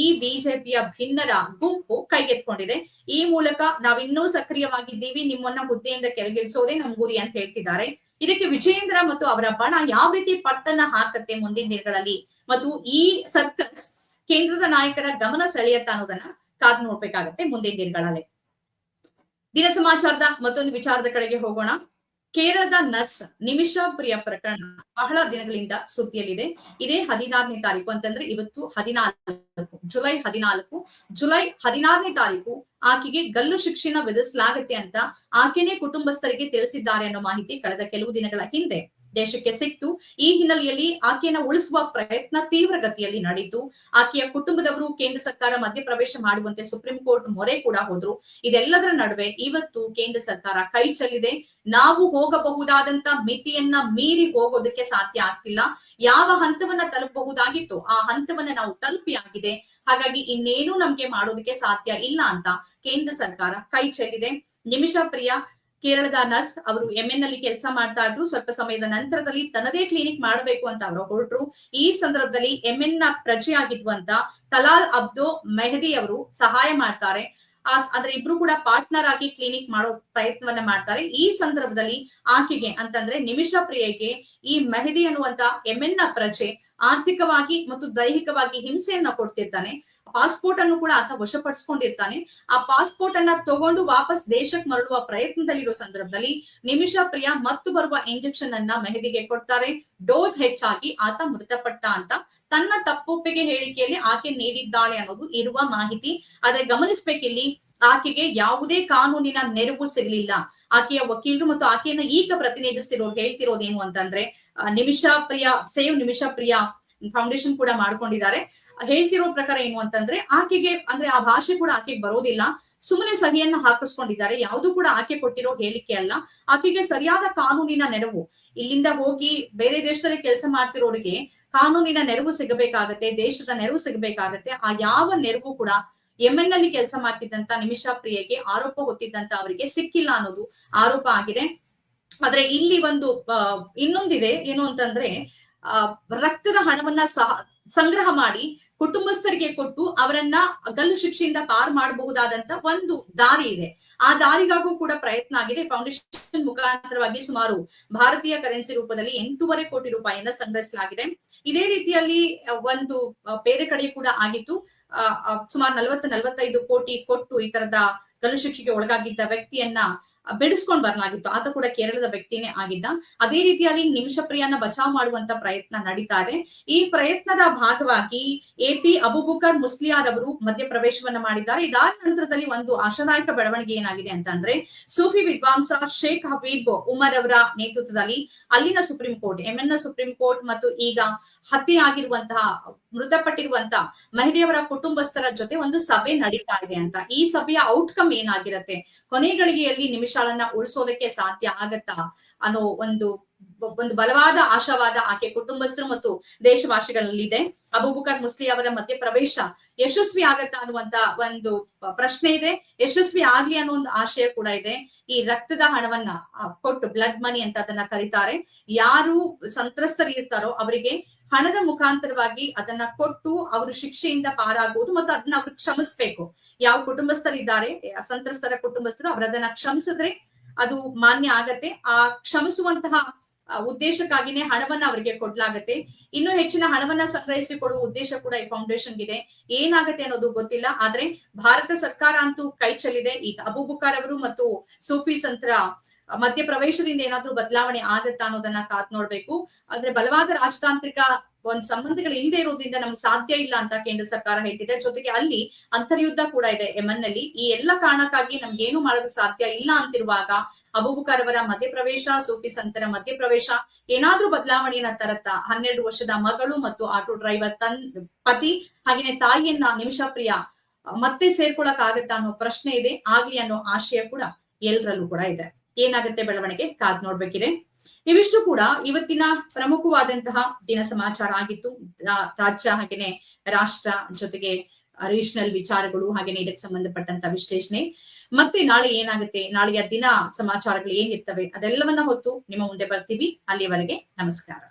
ಈ ಬಿಜೆಪಿಯ ಭಿನ್ನರ ಗುಂಪು ಕೈಗೆತ್ಕೊಂಡಿದೆ ಈ ಮೂಲಕ ನಾವಿನ್ನೂ ಸಕ್ರಿಯವಾಗಿದ್ದೀವಿ. ನಿಮ್ಮನ್ನ ಹುದ್ದೆಯಿಂದ ಕೆಳಗಿಳಿಸೋದೇ ನಮ್ಮ ಗುರಿ ಅಂತ ಹೇಳ್ತಿದ್ದಾರೆ. ಇದಕ್ಕೆ ವಿಜಯೇಂದ್ರ ಮತ್ತು ಅವರ ಬಣ ಯಾವ ರೀತಿ ಪಟ್ಟನ್ನ ಹಾಕತ್ತೆ ಮುಂದಿನ ದಿನಗಳಲ್ಲಿ? ಮತ್ತು ಈ ಸರ್ಕಸ್ ಕೇಂದ್ರದ ನಾಯಕರ ಗಮನ ಸೆಳೆಯತ್ತ ಅನ್ನೋದನ್ನ ಕಾದು ನೋಡ್ಬೇಕಾಗತ್ತೆ ಮುಂದಿನ ದಿನಗಳಲ್ಲಿ. ದಿನ ಸಮಾಚಾರದ ಮತ್ತೊಂದು ವಿಚಾರದ ಕಡೆಗೆ ಹೋಗೋಣ. ಕೇರಳದ ನರ್ಸ್ ನಿಮಿಷಾ ಪ್ರಿಯ ಪ್ರಕರಣ ಬಹಳ ದಿನಗಳಿಂದ ಸುದ್ದಿಯಲ್ಲಿದೆ. ಇದೇ ಹದಿನಾರನೇ ತಾರೀಕು ಅಂತಂದ್ರೆ ಇವತ್ತು ಹದಿನಾಲ್ಕು, ಜುಲೈ ಹದಿನಾಲ್ಕು. ಜುಲೈ ಹದಿನಾರನೇ ತಾರೀಕು ಆಕೆಗೆ ಗಲ್ಲು ಶಿಕ್ಷೆನ ವಿಧಿಸಲಾಗತ್ತೆ ಅಂತ ಆಕೆನೇ ಕುಟುಂಬಸ್ಥರಿಗೆ ತಿಳಿಸಿದ್ದಾರೆ ಅನ್ನೋ ಮಾಹಿತಿ ಕಳೆದ ಕೆಲವು ದಿನಗಳ ಹಿಂದೆ. ದೇಶಕ್ಕೆ ಸಿಕ್ತು. ಈ ಹಿನ್ನೆಲೆಯಲ್ಲಿ ಆಕೆಯನ್ನ ಉಳಿಸುವ ಪ್ರಯತ್ನ ತೀವ್ರಗತಿಯಲ್ಲಿ ನಡೆಯಿತು. ಆಕೆಯ ಕುಟುಂಬದವರು ಕೇಂದ್ರ ಸರ್ಕಾರ ಮಧ್ಯಪ್ರವೇಶ ಮಾಡುವಂತೆ ಸುಪ್ರೀಂ ಕೋರ್ಟ್ ಮೊರೆ ಕೂಡ ಹೋದ್ರು. ಇದೆಲ್ಲದರ ನಡುವೆ ಇವತ್ತು ಕೇಂದ್ರ ಸರ್ಕಾರ ಕೈ ಚೆಲ್ಲಿದೆ. ನಾವು ಹೋಗಬಹುದಾದಂತ ಮಿತಿಯನ್ನ ಮೀರಿ ಹೋಗೋದಕ್ಕೆ ಸಾಧ್ಯ ಆಗ್ತಿಲ್ಲ. ಯಾವ ಹಂತವನ್ನ ತಲುಪಬಹುದಾಗಿತ್ತು ಆ ಹಂತವನ್ನ ನಾವು ತಲುಪಿ ಆಗಿದೆ ಹಾಗಾಗಿ ಇನ್ನೇನು ನಮ್ಗೆ ಮಾಡೋದಕ್ಕೆ ಸಾಧ್ಯ ಇಲ್ಲ ಅಂತ ಕೇಂದ್ರ ಸರ್ಕಾರ ಕೈ ಚೆಲ್ಲಿದೆ. ನಿಮಿಷ ಪ್ರಿಯ ಕೇರಳದ ನರ್ಸ್ ಅವರು ಎಂಎನ್ನಲ್ಲಿ ಕೆಲಸ ಮಾಡ್ತಾ ಇದ್ರು. ಸ್ವಲ್ಪ ಸಮಯದ ನಂತರದಲ್ಲಿ ತನ್ನದೇ ಕ್ಲಿನಿಕ್ ಮಾಡಬೇಕು ಅಂತ ಅವರು ಹೊರಟ್ರು. ಈ ಸಂದರ್ಭದಲ್ಲಿ ಎಂಎನ್ನ ಪ್ರಜೆ ಪ್ರಜೆಯಾಗಿದ್ವಂತ ತಲಾಲ್ ಅಬ್ದು ಮೆಹದಿ ಅವರು ಸಹಾಯ ಮಾಡ್ತಾರೆ. ಅಂದ್ರೆ ಇಬ್ರು ಕೂಡ ಪಾರ್ಟ್ನರ್ ಆಗಿ ಕ್ಲಿನಿಕ್ ಮಾಡೋ ಪ್ರಯತ್ನವನ್ನ ಮಾಡ್ತಾರೆ. ಈ ಸಂದರ್ಭದಲ್ಲಿ ಆಕೆಗೆ ಅಂತಂದ್ರೆ ನಿಮಿಷ ಪ್ರಿಯೆಗೆ ಈ ಮೆಹದಿ ಅನ್ನುವಂತ ಎಂಎನ್ನ ಪ್ರಜೆ ಆರ್ಥಿಕವಾಗಿ ಮತ್ತು ದೈಹಿಕವಾಗಿ ಹಿಂಸೆಯನ್ನ ಕೊಡ್ತಿರ್ತಾನೆ. ಪಾಸ್ಪೋರ್ಟ್ ಅನ್ನು ಕೂಡ ಆತ ವಶಪಡಿಸ್ಕೊಂಡಿರ್ತಾನೆ. ಆ ಪಾಸ್ಪೋರ್ಟ್ ಅನ್ನ ತಗೊಂಡು ವಾಪಸ್ ದೇಶಕ್ಕೆ ಮರಳುವ ಪ್ರಯತ್ನದಲ್ಲಿರೋ ಸಂದರ್ಭದಲ್ಲಿ ನಿಮಿಷ ಪ್ರಿಯ ಮತ್ತು ಬರುವ ಇಂಜೆಕ್ಷನ್ ಅನ್ನ ಮೆಹದಿಗೆ ಕೊಡ್ತಾರೆ. ಡೋಸ್ ಹೆಚ್ಚಾಗಿ ಆತ ಮೃತಪಟ್ಟ ಅಂತ. ತನ್ನ ತಪ್ಪೊಪ್ಪಿಗೆ ಹೇಳಿಕೆಯಲ್ಲಿ ಆಕೆ ನೀಡಿದ್ದಾಳೆ ಅನ್ನೋದು ಇರುವ ಮಾಹಿತಿ. ಆದ್ರೆ ಗಮನಿಸ್ಬೇಕಿಲ್ಲಿ, ಆಕೆಗೆ ಯಾವುದೇ ಕಾನೂನಿನ ನೆರವು ಸಿಗಲಿಲ್ಲ. ಆಕೆಯ ವಕೀಲರು ಮತ್ತು ಆಕೆಯನ್ನ ಈಗ ಪ್ರತಿನಿಧಿಸ್ತಿರೋ ಹೇಳ್ತಿರೋದೇನು ಅಂತಂದ್ರೆ ನಿಮಿಷ ಪ್ರಿಯ, ಸೇವ್ ನಿಮಿಷ ಪ್ರಿಯ ಫೌಂಡೇಶನ್ ಕೂಡ ಮಾಡ್ಕೊಂಡಿದ್ದಾರೆ. ಹೇಳ್ತಿರೋ ಪ್ರಕಾರ ಏನು ಅಂತಂದ್ರೆ, ಆಕೆಗೆ ಅಂದ್ರೆ ಆ ಭಾಷೆ ಕೂಡ ಆಕೆಗೆ ಬರೋದಿಲ್ಲ. ಸುಮ್ಮನೆ ಸಹಿಯನ್ನ ಹಾಕಿಸ್ಕೊಂಡಿದ್ದಾರೆ. ಯಾವುದು ಕೂಡ ಆಕೆ ಕೊಟ್ಟಿರೋ ಹೇಳಿಕೆ ಅಲ್ಲ. ಆಕೆಗೆ ಸರಿಯಾದ ಕಾನೂನಿನ ನೆರವು. ಇಲ್ಲಿಂದ ಹೋಗಿ ಬೇರೆ ದೇಶದಲ್ಲಿ ಕೆಲಸ ಮಾಡ್ತಿರೋರಿಗೆ ಕಾನೂನಿನ ನೆರವು ಸಿಗಬೇಕಾಗತ್ತೆ, ದೇಶದ ನೆರವು ಸಿಗಬೇಕಾಗತ್ತೆ. ಆ ಯಾವ ನೆರವು ಕೂಡ ಎಂಎನ್ನಲ್ಲಿ ಕೆಲಸ ಮಾಡ್ತಿದ್ದಂತ ನಿಮಿಷಾ ಪ್ರಿಯೆಗೆ ಆರೋಪ ಹೊತ್ತಿದ್ದಂತ ಅವರಿಗೆ ಸಿಕ್ಕಿಲ್ಲ ಅನ್ನೋದು ಆರೋಪ ಆಗಿದೆ. ಆದ್ರೆ ಇಲ್ಲಿ ಒಂದು ಇನ್ನೊಂದಿದೆ. ಏನು ಅಂತಂದ್ರೆ ರಕ್ತದ ಹಣವನ್ನ ಸಹ ಸಂಗ್ರಹ ಮಾಡಿ ಕುಟುಂಬಸ್ಥರಿಗೆ ಕೊಟ್ಟು ಅವರನ್ನ ಗಲ್ಲು ಶಿಕ್ಷೆಯಿಂದ ಪಾರ್ ಮಾಡಬಹುದಾದಂತ ಒಂದು ದಾರಿ ಇದೆ. ಆ ದಾರಿಗಾಗೂ ಕೂಡ ಪ್ರಯತ್ನ ಆಗಿದೆ. ಫೌಂಡೇಶನ್ ಮುಖಾಂತರವಾಗಿ ಸುಮಾರು ಭಾರತೀಯ ಕರೆನ್ಸಿ ರೂಪದಲ್ಲಿ ಎಂಟೂವರೆ ಕೋಟಿ ರೂಪಾಯಿಯನ್ನ ಸಂಗ್ರಹಿಸಲಾಗಿದೆ. ಇದೇ ರೀತಿಯಲ್ಲಿ ಒಂದು ಬೇರೆ ಕಡೆ ಕೂಡ ಆಗಿತ್ತು. ಸುಮಾರು ನಲವತ್ತು, ನಲವತ್ತೈದು ಕೋಟಿ ಕೊಟ್ಟು ಈ ತರದ ಗಲ್ಲು ಶಿಕ್ಷೆಗೆ ಒಳಗಾಗಿದ್ದ ವ್ಯಕ್ತಿಯನ್ನ ಬಿಡಿಸ್ಕೊಂಡ್ ಬರಲಾಗಿತ್ತು. ಆತ ಕೂಡ ಕೇರಳದ ವ್ಯಕ್ತಿನೇ ಆಗಿದ್ದ. ಅದೇ ರೀತಿಯಲ್ಲಿ ನಿಮಿಷಪ್ರಿಯನ್ನ ಬಚಾವ್ ಮಾಡುವಂತ ಪ್ರಯತ್ನ ನಡೀತಾ ಇದೆ. ಈ ಪ್ರಯತ್ನದ ಭಾಗವಾಗಿ ಎಪಿ ಅಬುಬುಕರ್ ಮುಸ್ಲಿಯಾರ್ ಅವರು ಮಧ್ಯಪ್ರವೇಶವನ್ನ ಮಾಡಿದ್ದಾರೆ. ಇದಾದ ನಂತರದಲ್ಲಿ ಒಂದು ಆಶಾದಾಯಕ ಬೆಳವಣಿಗೆ ಏನಾಗಿದೆ ಅಂತಂದ್ರೆ ಸೂಫಿ ವಿದ್ವಾಂಸ ಶೇಖ್ ಹಬೀಬ್ ಉಮರ್ ಅವರ ನೇತೃತ್ವದಲ್ಲಿ ಅಲ್ಲಿನ ಸುಪ್ರೀಂ ಕೋರ್ಟ್ ಎಂಎನ್ ಸುಪ್ರೀಂ ಕೋರ್ಟ್ ಮತ್ತು ಈಗ ಹತ್ಯೆ ಆಗಿರುವಂತಹ ಮೃತಪಟ್ಟಿರುವಂತಹ ಮಹಿಳೆಯವರ ಕುಟುಂಬಸ್ಥರ ಜೊತೆ ಒಂದು ಸಭೆ ನಡೀತಾ ಇದೆ ಅಂತ. ಈ ಸಭೆಯ ಔಟ್ಕಮ್ ಏನಾಗಿರತ್ತೆ? ಕೊನೆಗಳಿಗೆಯಲ್ಲಿ ನಿಮಿಷಗಳನ್ನ ಉಳಿಸೋದಕ್ಕೆ ಸಾಧ್ಯ ಆಗತ್ತಾ? ಅನ್ನೋ ಒಂದು ಒಂದು ಬಲವಾದ ಆಶಾವಾದ ಆಕೆ ಕುಟುಂಬಸ್ಥರು ಮತ್ತು ದೇಶವಾಸಿಗಳಲ್ಲಿದೆ. ಅಬೂಬಕರ್ ಮುಸ್ಲಿ ಅವರ ಮಧ್ಯೆ ಪ್ರವೇಶ ಯಶಸ್ವಿ ಆಗತ್ತಾ ಅನ್ನುವಂತ ಒಂದು ಪ್ರಶ್ನೆ ಇದೆ. ಯಶಸ್ವಿ ಆಗ್ಲಿ ಅನ್ನೋ ಒಂದು ಆಶಯ ಕೂಡ ಇದೆ. ಈ ರಕ್ತದ ಹಣವನ್ನ ಕೊಟ್ಟು ಬ್ಲಡ್ ಮನಿ ಅಂತ ಅದನ್ನ ಕರೀತಾರೆ. ಯಾರು ಸಂತ್ರಸ್ತರಿರ್ತಾರೋ ಅವರಿಗೆ ಹಣದ ಮುಖಾಂತರವಾಗಿ ಅದನ್ನ ಕೊಟ್ಟು ಅವರು ಶಿಕ್ಷೆಯಿಂದ ಪಾರಾಗುವುದು ಮತ್ತು ಅದನ್ನ ಅವ್ರು ಕ್ಷಮಿಸ್ಬೇಕು. ಯಾವ ಕುಟುಂಬಸ್ಥರಿದ್ದಾರೆ ಸಂತ್ರಸ್ತರ ಕುಟುಂಬಸ್ಥರು ಅವರದನ್ನ ಕ್ಷಮಿಸಿದ್ರೆ ಅದು ಮಾನ್ಯ ಆಗತ್ತೆ. ಆ ಕ್ಷಮಿಸುವಂತಹ ಉದ್ದೇಶಕ್ಕಾಗಿನೇ ಹಣವನ್ನ ಅವರಿಗೆ ಕೊಡ್ಲಾಗತ್ತೆ. ಇನ್ನೂ ಹೆಚ್ಚಿನ ಹಣವನ್ನ ಸಂಗ್ರಹಿಸಿ ಕೊಡುವ ಉದ್ದೇಶ ಕೂಡ ಈ ಫೌಂಡೇಶನ್ ಇದೆ ಏನಾಗತ್ತೆ ಅನ್ನೋದು ಗೊತ್ತಿಲ್ಲ. ಆದ್ರೆ ಭಾರತ ಸರ್ಕಾರ ಅಂತೂ ಕೈ ಚೆಲ್ಲಿದೆ. ಈಗ ಅಬೂಬುಕಾರ್ ಅವರು ಮತ್ತು ಸೂಫಿ ಸಂತರ ಮಧ್ಯ ಪ್ರವೇಶದಿಂದ ಏನಾದ್ರೂ ಬದಲಾವಣೆ ಆಗತ್ತಾ ಅನ್ನೋದನ್ನ ಕಾತ್ ನೋಡ್ಬೇಕು. ಆದ್ರೆ ಬಲವಾದ ರಾಜತಾಂತ್ರಿಕ ಒಂದ್ ಸಂಬಂಧಗಳು ಇಲ್ಲದೆ ಇರೋದ್ರಿಂದ ನಮ್ಗೆ ಸಾಧ್ಯ ಇಲ್ಲ ಅಂತ ಕೇಂದ್ರ ಸರ್ಕಾರ ಹೇಳ್ತಿದೆ. ಜೊತೆಗೆ ಅಲ್ಲಿ ಅಂತರ್ಯುದ್ಧ ಕೂಡ ಇದೆ ಯಮನ್ನಲ್ಲಿ ಈ ಎಲ್ಲ ಕಾರಣಕ್ಕಾಗಿ ನಮ್ಗೆ ಏನು ಮಾಡೋದಕ್ಕೆ ಸಾಧ್ಯ ಇಲ್ಲ ಅಂತಿರುವಾಗ ಅಬೂಬಕರ್ ಅವರ ಮಧ್ಯಪ್ರವೇಶ, ಸೂಫಿ ಸಂತರ ಮಧ್ಯಪ್ರವೇಶ ಏನಾದ್ರೂ ಬದಲಾವಣೆಯನ್ನ ತರತ್ತಾ ಹನ್ನೆರಡು ವರ್ಷದ ಮಗಳು ಮತ್ತು ಆಟೋ ಡ್ರೈವರ್ ತನ್ ಪತಿ ಹಾಗೇನೆ ತಾಯಿಯನ್ನ ನಿಮಿಷ ಪ್ರಿಯ ಮತ್ತೆ ಸೇರ್ಕೊಳಕ್ ಆಗತ್ತಾ ಅನ್ನೋ ಪ್ರಶ್ನೆ ಇದೆ. ಆಗ್ಲಿ ಅನ್ನೋ ಆಶಯ ಕೂಡ ಎಲ್ರಲ್ಲೂ ಕೂಡ ಇದೆ. ಏನಾಗುತ್ತೆ ಬೆಳವಣಿಗೆ? ಕಾದ್ ನೋಡ್ಬೇಕಿದೆ. ಇವಿಷ್ಟು ಕೂಡ ಇವತ್ತಿನ ಪ್ರಮುಖವಾದಂತಹ ದಿನ ಸಮಾಚಾರ ಆಗಿತ್ತು. ರಾಜ್ಯ ಹಾಗೇನೆ ರಾಷ್ಟ್ರ ಜೊತೆಗೆ ರೀಜನಲ್ ವಿಚಾರಗಳು ಹಾಗೇನೆ ಇದಕ್ಕೆ ಸಂಬಂಧಪಟ್ಟಂತ ವಿಶ್ಲೇಷಣೆ. ಮತ್ತೆ ನಾಳೆ ಏನಾಗುತ್ತೆ? ನಾಳೆಯ ದಿನ ಸಮಾಚಾರಗಳು ಏನಿರ್ತವೆ ಅದೆಲ್ಲವನ್ನ ಹೊತ್ತು ನಿಮ್ಮ ಮುಂದೆ ಬರ್ತೀವಿ. ಅಲ್ಲಿಯವರೆಗೆ ನಮಸ್ಕಾರ.